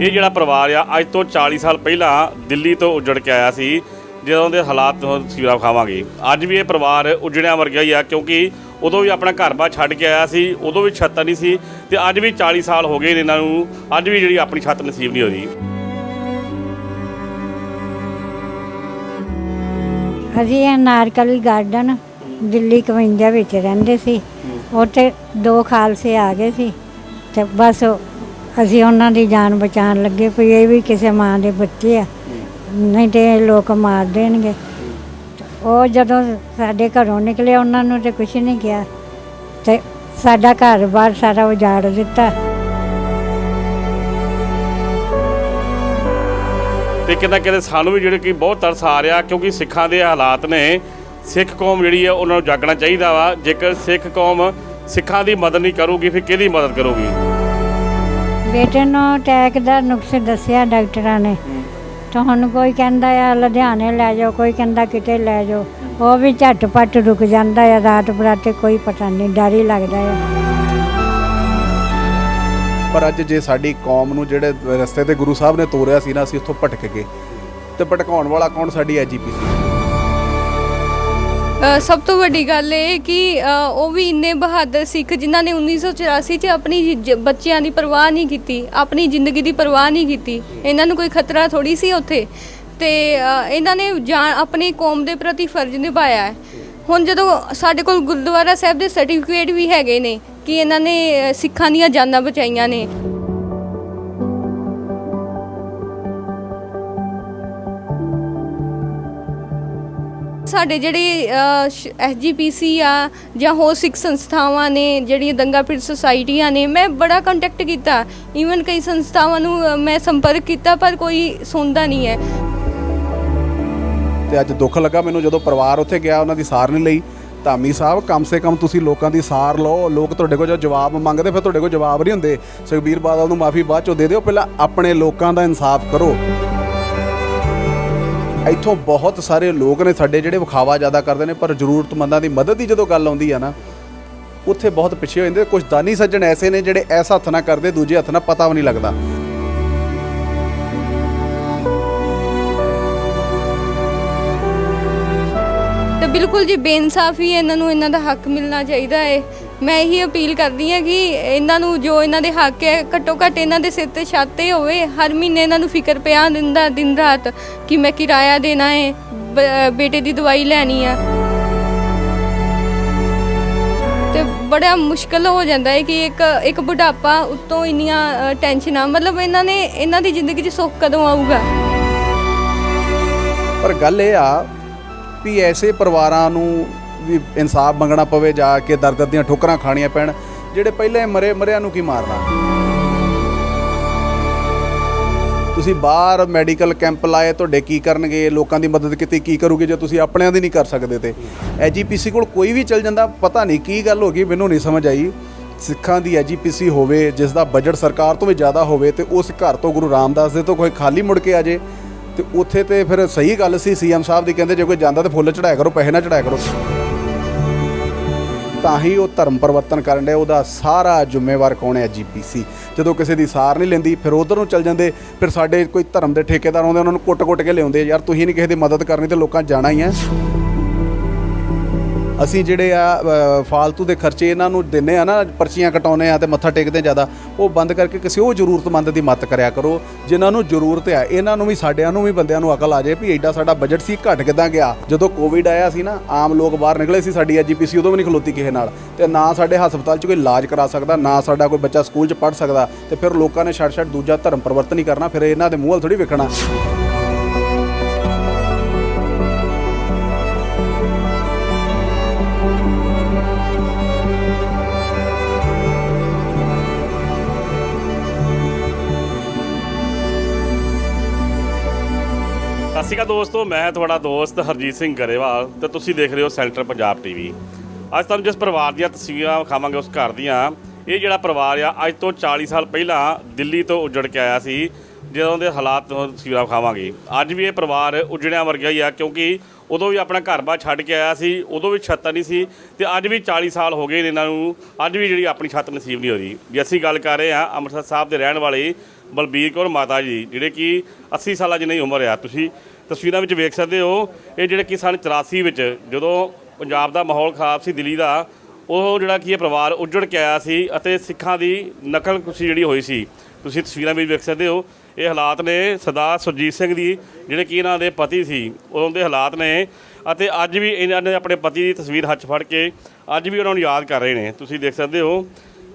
ਇਹ ਜਿਹੜਾ ਪਰਿਵਾਰ ਆ, ਅੱਜ ਤੋਂ 40 ਸਾਲ ਪਹਿਲਾਂ ਦਿੱਲੀ ਤੋਂ ਉੱਜੜ ਕੇ ਆਇਆ ਸੀ, ਜਦੋਂ ਦੇ ਹਾਲਾਤ ਤੋਂ ਖਾਵਾਂਗੇ ਅੱਜ ਵੀ ਇਹ ਪਰਿਵਾਰ ਉੱਜੜਿਆਂ ਵਰਗਾ ਹੀ ਆ, ਕਿਉਂਕਿ ਉਦੋਂ ਵੀ ਆਪਣਾ ਘਰ-ਬਾਰ ਛੱਡ ਕੇ ਆਇਆ ਸੀ, ਉਦੋਂ ਵੀ ਛੱਤ ਨਹੀਂ ਸੀ, ਤੇ ਅੱਜ ਵੀ 40 ਸਾਲ ਹੋ ਗਏ ਨੇ ਇਹਨਾਂ ਨੂੰ, ਅੱਜ ਵੀ ਜਿਹੜੀ ਆਪਣੀ ਛੱਤ ਨਸੀਬ ਨਹੀਂ ਹੋਈ। ਅਸੀਂ ਇਹ ਨਾਰਕਲੀ ਗਾਰਡਨ ਦਿੱਲੀ 51 ਵਿੱਚ ਰਹਿੰਦੇ ਸੀ। ਉੱਥੇ ਦੋ ਖਾਲਸੇ ਆ ਗਏ ਸੀ ਤੇ ਬਸ ਅਸੀਂ ਉਹਨਾਂ ਦੀ ਜਾਨ ਬਚਾਉਣ ਲੱਗੇ ਵੀ ਇਹ ਵੀ ਕਿਸੇ ਮਾਂ ਦੇ ਬੱਚੇ ਆ। ਨਹੀਂ ਤੇ ਇਹ ਲੋਕ ਮਾਰ ਦੇਣਗੇ। ਉਹ ਜਦੋਂ ਸਾਡੇ ਘਰੋਂ ਨਿਕਲੇ ਉਹਨਾਂ ਨੂੰ ਤੇ ਕੁਝ ਨਹੀਂ ਕਿਹਾ। ਤੇ ਸਾਡਾ ਘਰ-ਬਾਰ ਸਾਰਾ ਉਜਾੜ ਦਿੱਤਾ। ਤੇ ਕਿਤੇ ਕਿਤੇ ਸਾਨੂੰ ਵੀ ਜਿਹੜੇ ਕਿ ਬਹੁਤ ਤਰਸ ਆ ਰਿਹਾ ਕਿਉਂਕਿ ਸਿੱਖਾਂ ਦੇ ਹਾਲਾਤ ਨੇ ਸਿੱਖ ਕੌਮ ਜਿਹੜੀ ਆ ਉਹਨਾਂ ਨੂੰ ਜਾਗਣਾ ਚਾਹੀਦਾ ਵਾ। ਜੇਕਰ ਸਿੱਖ ਕੌਮ ਸਿੱਖਾਂ ਦੀ ਮਦਦ ਨਹੀਂ ਕਰੂਗੀ ਫਿਰ ਕਿਹਦੀ ਮਦਦ ਕਰੂਗੀ? ਬੇਟੇ ਨੂੰ ਅਟੈਕ ਦਾ ਨੁਕਸ ਦੱਸਿਆ ਡਾਕਟਰਾਂ ਨੇ। ਤਾਂ ਹੁਣ ਕੋਈ ਕਹਿੰਦਾ ਆ ਲੁਧਿਆਣੇ ਲੈ ਜਾਓ ਕੋਈ ਕਹਿੰਦਾ ਕਿਤੇ ਲੈ ਜਾਓ। ਉਹ ਵੀ ਝਟਪਟ ਰੁਕ ਜਾਂਦਾ ਆ ਰਾਤ ਬਰਾਤੇ ਕੋਈ ਪਤਾ ਨਹੀਂ ਡਰ ਹੀ ਲੱਗਦਾ ਆ। ਪਰ ਅੱਜ ਜੇ ਸਾਡੀ ਕੌਮ ਨੂੰ ਜਿਹੜੇ ਰਸਤੇ ਤੇ ਗੁਰੂ ਸਾਹਿਬ ਨੇ ਤੋਰਿਆ ਸੀ ਨਾ ਅਸੀਂ ਉੱਥੋਂ ਭਟਕ ਗਏ। ਤੇ ਭਟਕਾਉਣ ਵਾਲਾ ਕੌਣ? ਸਾਡੀ ਐਜੀਪੀਸੀ ਅ, ਸਭ ਤੋਂ ਵੱਡੀ ਗੱਲ ਇਹ ਕਿ ਉਹ ਵੀ ਇੰਨੇ ਬਹਾਦਰ ਸਿੱਖ ਜਿਨ੍ਹਾਂ ਨੇ 1984 'ਚ ਆਪਣੀ ਬੱਚਿਆਂ ਦੀ ਪਰਵਾਹ ਨਹੀਂ ਕੀਤੀ, ਆਪਣੀ ਜ਼ਿੰਦਗੀ ਦੀ ਪਰਵਾਹ ਨਹੀਂ ਕੀਤੀ। ਇਹਨਾਂ ਨੂੰ ਕੋਈ ਖਤਰਾ ਥੋੜੀ ਸੀ ਉੱਥੇ? ਤੇ ਇਹਨਾਂ ਨੇ ਜਾਨ ਆਪਣੀ ਕੌਮ ਦੇ ਪ੍ਰਤੀ ਫਰਜ਼ ਨਿਭਾਇਆ ਹੈ। ਹੁਣ ਜਦੋਂ ਸਾਡੇ ਕੋਲ ਗੁਰਦੁਆਰਾ ਸਾਹਿਬ ਦੇ ਸਰਟੀਫਿਕੇਟ ਵੀ ਹੈਗੇ ਨੇ ਕਿ ਇਹਨਾਂ ਨੇ ਸਿੱਖਾਂ ਦੀਆਂ ਜਾਨਾਂ ਬਚਾਈਆਂ ਨੇ। ਸਾਡੇ ਜਿਹੜੇ ਐਸਜੀਪੀਸੀ ਆ ਜਾਂ ਹੋਰ ਸਿੱਖ ਸੰਸਥਾਵਾਂ ਨੇ, ਜਿਹੜੀਆਂ ਦੰਗਾ ਪੀੜ ਸੁਸਾਇਟੀਆਂ ਨੇ, ਮੈਂ ਬੜਾ ਕੰਟੈਕਟ ਕੀਤਾ। ਈਵਨ ਕਈ ਸੰਸਥਾਵਾਂ ਨੂੰ ਮੈਂ ਸੰਪਰਕ ਕੀਤਾ, ਪਰ ਕੋਈ ਸੁਣਦਾ ਨਹੀਂ ਹੈ। ਤੇ ਅੱਜ ਦੁੱਖ ਲੱਗਾ ਮੈਨੂੰ ਜਦੋਂ ਪਰਿਵਾਰ ਉੱਥੇ ਗਿਆ, ਉਹਨਾਂ ਦੀ ਸਾਰ ਨਹੀਂ ਲਈ। ਧਾਮੀ ਸਾਹਿਬ, ਕਮ ਸੇ ਕਮ ਤੁਸੀਂ ਲੋਕਾਂ ਦੀ ਸਾਰ ਲਓ। ਲੋਕ ਤੁਹਾਡੇ ਕੋਲ ਜੋ ਜਵਾਬ ਮੰਗਦੇ, ਫਿਰ ਤੁਹਾਡੇ ਕੋਲ ਜਵਾਬ ਨਹੀਂ ਹੁੰਦੇ। ਸੁਖਬੀਰ ਬਾਦਲ ਨੂੰ ਮਾਫੀ ਬਾਅਦ ਚੋਂ ਦੇ ਦਿਓ। ਪਹਿਲਾਂ ਆਪਣੇ ਲੋਕਾਂ ਦਾ ਇਨਸਾਫ ਕਰੋ। ਇੱਥੋਂ ਬਹੁਤ ਸਾਰੇ ਲੋਕ ਨੇ ਸਾਡੇ ਜਿਹੜੇ ਵਿਖਾਵਾ ਜ਼ਿਆਦਾ ਕਰਦੇ ਨੇ ਪਰ ਜ਼ਰੂਰਤਮੰਦਾਂ ਦੀ ਮਦਦ ਦੀ ਜਦੋਂ ਗੱਲ ਆਉਂਦੀ ਆ ਨਾ ਉੱਥੇ ਬਹੁਤ ਪਿੱਛੇ ਹੋ ਜਾਂਦੇ ਕੁਝ ਦਾਨੀ ਸੱਜਣ ਐਸੇ ਨੇ ਜਿਹੜੇ ਐਸਾ ਹੱਥ ਨਾਲ ਕਰਦੇ ਦੂਜੇ ਹੱਥ ਨਾਲ ਪਤਾ ਵੀ ਨਹੀਂ ਲੱਗਦਾ। ਤੇ ਬਿਲਕੁਲ ਜੀ ਬੇਇਨਸਾਫੀ ਹੈ ਇਹਨਾਂ ਨੂੰ ਇਹਨਾਂ ਦਾ ਹੱਕ ਮਿਲਣਾ ਚਾਹੀਦਾ ਹੈ। ਮੈਂ ਇਹੀ ਅਪੀਲ ਕਰਦੀ ਹਾਂ ਕਿ ਇਹਨਾਂ ਨੂੰ ਜੋ ਇਹਨਾਂ ਦੇ ਹੱਕ ਹੈ ਘੱਟੋ ਘੱਟ ਇਹਨਾਂ ਦੇ ਸਿਰ ਤੇ ਛੱਤ ਤੇ ਹੋਵੇ। ਹਰ ਮਹੀਨੇ ਇਹਨਾਂ ਨੂੰ ਫਿਕਰ ਪਿਆ ਦਿੰਦਾ ਦਿਨ ਰਾਤ ਕਿ ਮੈਂ ਕਿਰਾਇਆ ਦੇਣਾ ਹੈ ਬ- ਬੇਟੇ ਦੀ ਦਵਾਈ ਲੈਣੀ ਆ। ਤੇ ਬੜਾ ਮੁਸ਼ਕਲ ਹੋ ਜਾਂਦਾ ਹੈ ਕਿ ਇੱਕ ਇੱਕ ਬੁਢਾਪਾ ਉੱਤੋਂ ਇੰਨੀਆਂ ਅ, ਟੈਨਸ਼ਨਾਂ ਮਤਲਬ ਇਹਨਾਂ ਨੇ ਇਹਨਾਂ ਦੀ ਜ਼ਿੰਦਗੀ 'ਚ ਸੁੱਖ ਕਦੋਂ ਆਊਗਾ? ਪਰ ਗੱਲ ਇਹ ਆ ਵੀ ਐਸੇ ਪਰਿਵਾਰਾਂ ਨੂੰ ਵੀ ਇਨਸਾਫ ਮੰਗਣਾ ਪਵੇ ਜਾ ਕੇ ਦਰਦ ਦੀਆਂ ਠੋਕਰਾਂ ਖਾਣੀਆਂ ਪੈਣ, ਜਿਹੜੇ ਪਹਿਲੇ ਮਰੇ, ਮਰਿਆਂ ਨੂੰ ਕੀ ਮਾਰਨਾ? ਤੁਸੀਂ ਬਾਹਰ ਮੈਡੀਕਲ ਕੈਂਪ ਲਾਏ, ਤੁਹਾਡੇ ਕੀ ਕਰਨਗੇ? ਲੋਕਾਂ ਦੀ ਮਦਦ ਕੀਤੀ, ਕੀ ਕਰੋਗੇ ਜੇ ਤੁਸੀਂ ਆਪਣਿਆਂ ਦੀ ਨਹੀਂ ਕਰ ਸਕਦੇ ਤੇ? ਐਜੀਪੀਸੀ ਕੋਲ ਕੋਈ ਵੀ ਚੱਲ ਜਾਂਦਾ, ਪਤਾ ਨਹੀਂ ਕੀ ਗੱਲ ਹੋ ਗਈ, ਮੈਨੂੰ ਨਹੀਂ ਸਮਝ ਆਈ। ਸਿੱਖਾਂ ਦੀ ਐਜੀਪੀਸੀ ਹੋਵੇ, ਜਿਸ ਦਾ ਬਜਟ ਸਰਕਾਰ ਤੋਂ ਵੀ ਜ਼ਿਆਦਾ ਹੋਵੇ ਤੇ ਉਸ ਘਰ ਤੋਂ ਗੁਰੂ ਰਾਮਦਾਸ ਦੇ ਤੋਂ ਕੋਈ ਖਾਲੀ ਮੁੜ ਕੇ ਆ ਜੇ, ਤੇ ਉੱਥੇ ਤੇ ਫਿਰ ਸਹੀ ਗੱਲ ਸੀ, ਸੀਐਮ ਸਾਹਿਬ ਦੀ ਕਹਿੰਦੇ ਜੇ ਕੋਈ ਜਾਂਦਾ ਤੇ ਫੁੱਲ ਚੜਾਇਆ ਕਰੋ, ਪੈਸੇ ਨਾ ਚੜਾਇਆ ਕਰੋ। ਤਾਂ ਹੀ ਉਹ ਧਰਮ ਪਰਿਵਰਤਨ ਕਰਨ ਦੇ ਉਹਦਾ ਸਾਰਾ ਜ਼ਿੰਮੇਵਾਰ ਕੌਣ ਹੈ? ਜੀਪੀਸੀ। ਜਦੋਂ ਕਿਸੇ ਦੀ ਸਾਰ ਨਹੀਂ ਲੈਂਦੀ, ਫਿਰ ਉਧਰ ਨੂੰ ਚੱਲ ਜਾਂਦੇ, ਫਿਰ ਸਾਡੇ ਕੋਈ ਧਰਮ ਦੇ ਠੇਕੇਦਾਰ ਆਉਂਦੇ, ਉਹਨਾਂ ਨੂੰ ਕੁੱਟ-ਕੁੱਟ ਕੇ ਲਿਆਉਂਦੇ, ਯਾਰ ਤੁਸੀਂ ਨਹੀਂ ਕਿਸੇ ਦੀ ਮਦਦ ਕਰਨੀ ਤੇ ਲੋਕਾਂ ਜਾਣਾ ਹੀ ਹੈ। ਅਸੀਂ ਜਿਹੜੇ ਆ ਫਾਲਤੂ ਦੇ ਖਰਚੇ ਇਹਨਾਂ ਨੂੰ ਦਿੰਨੇ ਆ ਨਾ, ਪਰਚੀਆਂ ਕਟਾਉਨੇ ਆ ਤੇ ਮੱਥਾ ਟੇਕਦੇ ਜ਼ਿਆਦਾ, ਉਹ ਬੰਦ ਕਰਕੇ ਕਿਸੇ ਉਹ ਜ਼ਰੂਰਤਮੰਦ ਦੀ ਮਦਦ ਕਰਿਆ ਕਰੋ, ਜਿਨ੍ਹਾਂ ਨੂੰ ਜ਼ਰੂਰਤ ਆ। ਇਹਨਾਂ ਨੂੰ ਵੀ, ਸਾਡਿਆਂ ਨੂੰ ਵੀ ਬੰਦਿਆਂ ਨੂੰ ਅਕਲ ਆ ਜਾਏ ਵੀ ਐਡਾ ਸਾਡਾ ਬਜਟ ਸੀ, ਘਟ ਕਿਦਾਂ ਗਿਆ। ਜਦੋਂ ਕੋਵਿਡ ਆਇਆ ਸੀ ਨਾ, ਆਮ ਲੋਕ ਬਾਹਰ ਨਿਕਲੇ ਸੀ ਸਾਡੀ ਐਜੀਪੀਸੀ ਉਦੋਂ ਵੀ ਨਹੀਂ ਖਲੋਤੀ ਕਿਸੇ ਨਾਲ। ਤੇ ਨਾ ਸਾਡੇ ਹਸਪਤਾਲ 'ਚ ਕੋਈ ਇਲਾਜ ਕਰਾ ਸਕਦਾ, ਨਾ ਸਾਡਾ ਕੋਈ ਬੱਚਾ ਸਕੂਲ 'ਚ ਪੜ੍ਹ ਸਕਦਾ। ਤੇ ਫਿਰ ਲੋਕਾਂ ਨੇ ਛੱਡ ਛੱਡ ਦੂਜਾ ਧਰਮ ਪਰਿਵਰਤਨ ਹੀ ਕਰਨਾ, ਫਿਰ ਇਹਨਾਂ ਦੇ ਮੂੰਹ ਵੱਲ ਥੋੜੀ ਵੇਖਣਾ। ਸਤਿ ਸ਼੍ਰੀ ਅਕਾਲ ਦੋਸਤੋ, ਮੈਂ ਤੁਹਾਡਾ ਦੋਸਤ ਹਰਜੀਤ ਸਿੰਘ ਗਰੇਵਾਲ ਤੇ ਤੁਸੀਂ ਦੇਖ ਰਹੇ ਹੋ ਸੈਂਟਰ ਪੰਜਾਬ ਟੀਵੀ। ਅੱਜ ਤੁਹਾਨੂੰ ਜਿਸ ਪਰਿਵਾਰ ਦੀਆਂ ਤਸਵੀਰਾਂ ਵਿਖਾਵਾਂਗੇ ਉਸ ਘਰ ਦੀਆਂ, ਇਹ ਜਿਹੜਾ ਪਰਿਵਾਰ ਆ, ਅੱਜ ਤੋਂ 40 ਸਾਲ ਪਹਿਲਾਂ ਦਿੱਲੀ ਤੋਂ ਉੱਜੜ ਕੇ ਆਇਆ ਸੀ, ਜਦੋਂ ਦੇ ਹਾਲਾਤ ਤਸਵੀਰਾਂ ਵਿਖਾਵਾਂਗੇ। ਅੱਜ ਵੀ ਇਹ ਪਰਿਵਾਰ ਉੱਜੜਿਆਂ ਵਰਗਾ ਹੀ ਆ, ਕਿਉਂਕਿ ਉਦੋਂ ਵੀ ਆਪਣਾ ਘਰ-ਬਾਰ ਛੱਡ ਕੇ ਆਇਆ ਸੀ, ਉਦੋਂ ਵੀ ਛੱਤ ਨਹੀਂ ਸੀ, ਤੇ ਅੱਜ ਵੀ 40 ਸਾਲ ਹੋ ਗਏ ਨੇ ਇਹਨਾਂ ਨੂੰ, ਅੱਜ ਵੀ ਜਿਹੜੀ ਆਪਣੀ ਛੱਤ ਨਸੀਬ ਨਹੀਂ ਹੋ ਰਹੀ ਜੇ ਅਸੀਂ ਗੱਲ ਕਰ ਰਹੇ ਹਾਂ ਅੰਮ੍ਰਿਤਸਰ ਸਾਹਿਬ ਦੇ ਰਹਿਣ ਵਾਲੇ ਬਲਬੀਰ ਕੌਰ ਮਾਤਾ ਜੀ, ਜਿਹੜੇ ਕਿ 80 ਸਾਲਾਂ ਜਿੰਨੀ ਉਮਰ ਆ। ਤੁਸੀਂ ਤਸਵੀਰਾਂ ਵਿੱਚ ਵੇਖ ਸਕਦੇ ਹੋ, ਇਹ ਜਿਹੜੇ ਕਿ ਸਨ 84 ਵਿੱਚ, ਜਦੋਂ ਪੰਜਾਬ ਦਾ ਮਾਹੌਲ ਖਰਾਬ ਸੀ ਦਿੱਲੀ ਦਾ, ਉਹ ਜਿਹੜਾ ਕੀ ਇਹ ਪਰਿਵਾਰ ਉੱਜੜ ਕੇ ਆਇਆ ਸੀ ਅਤੇ ਸਿੱਖਾਂ ਦੀ ਨਕਲ ਕੁਸ਼ੀ ਜਿਹੜੀ ਹੋਈ ਸੀ। ਤੁਸੀਂ ਤਸਵੀਰਾਂ ਵਿੱਚ ਵੇਖ ਸਕਦੇ ਹੋ, ਇਹ ਹਾਲਾਤ ਨੇ ਸਰਦਾਰ ਸੁਰਜੀਤ ਸਿੰਘ ਦੀ, ਜਿਹੜੇ ਕਿ ਇਹਨਾਂ ਦੇ ਪਤੀ ਸੀ ਉਦੋਂ ਦੇ ਹਾਲਾਤ ਨੇ ਅਤੇ ਅੱਜ ਵੀ ਇਹਨਾਂ ਨੇ ਆਪਣੇ ਪਤੀ ਦੀ ਤਸਵੀਰ ਹੱਥ ਫੜ ਕੇ ਅੱਜ ਵੀ ਉਹਨਾਂ ਨੂੰ ਯਾਦ ਕਰ ਰਹੇ ਨੇ। ਤੁਸੀਂ ਦੇਖ ਸਕਦੇ ਹੋ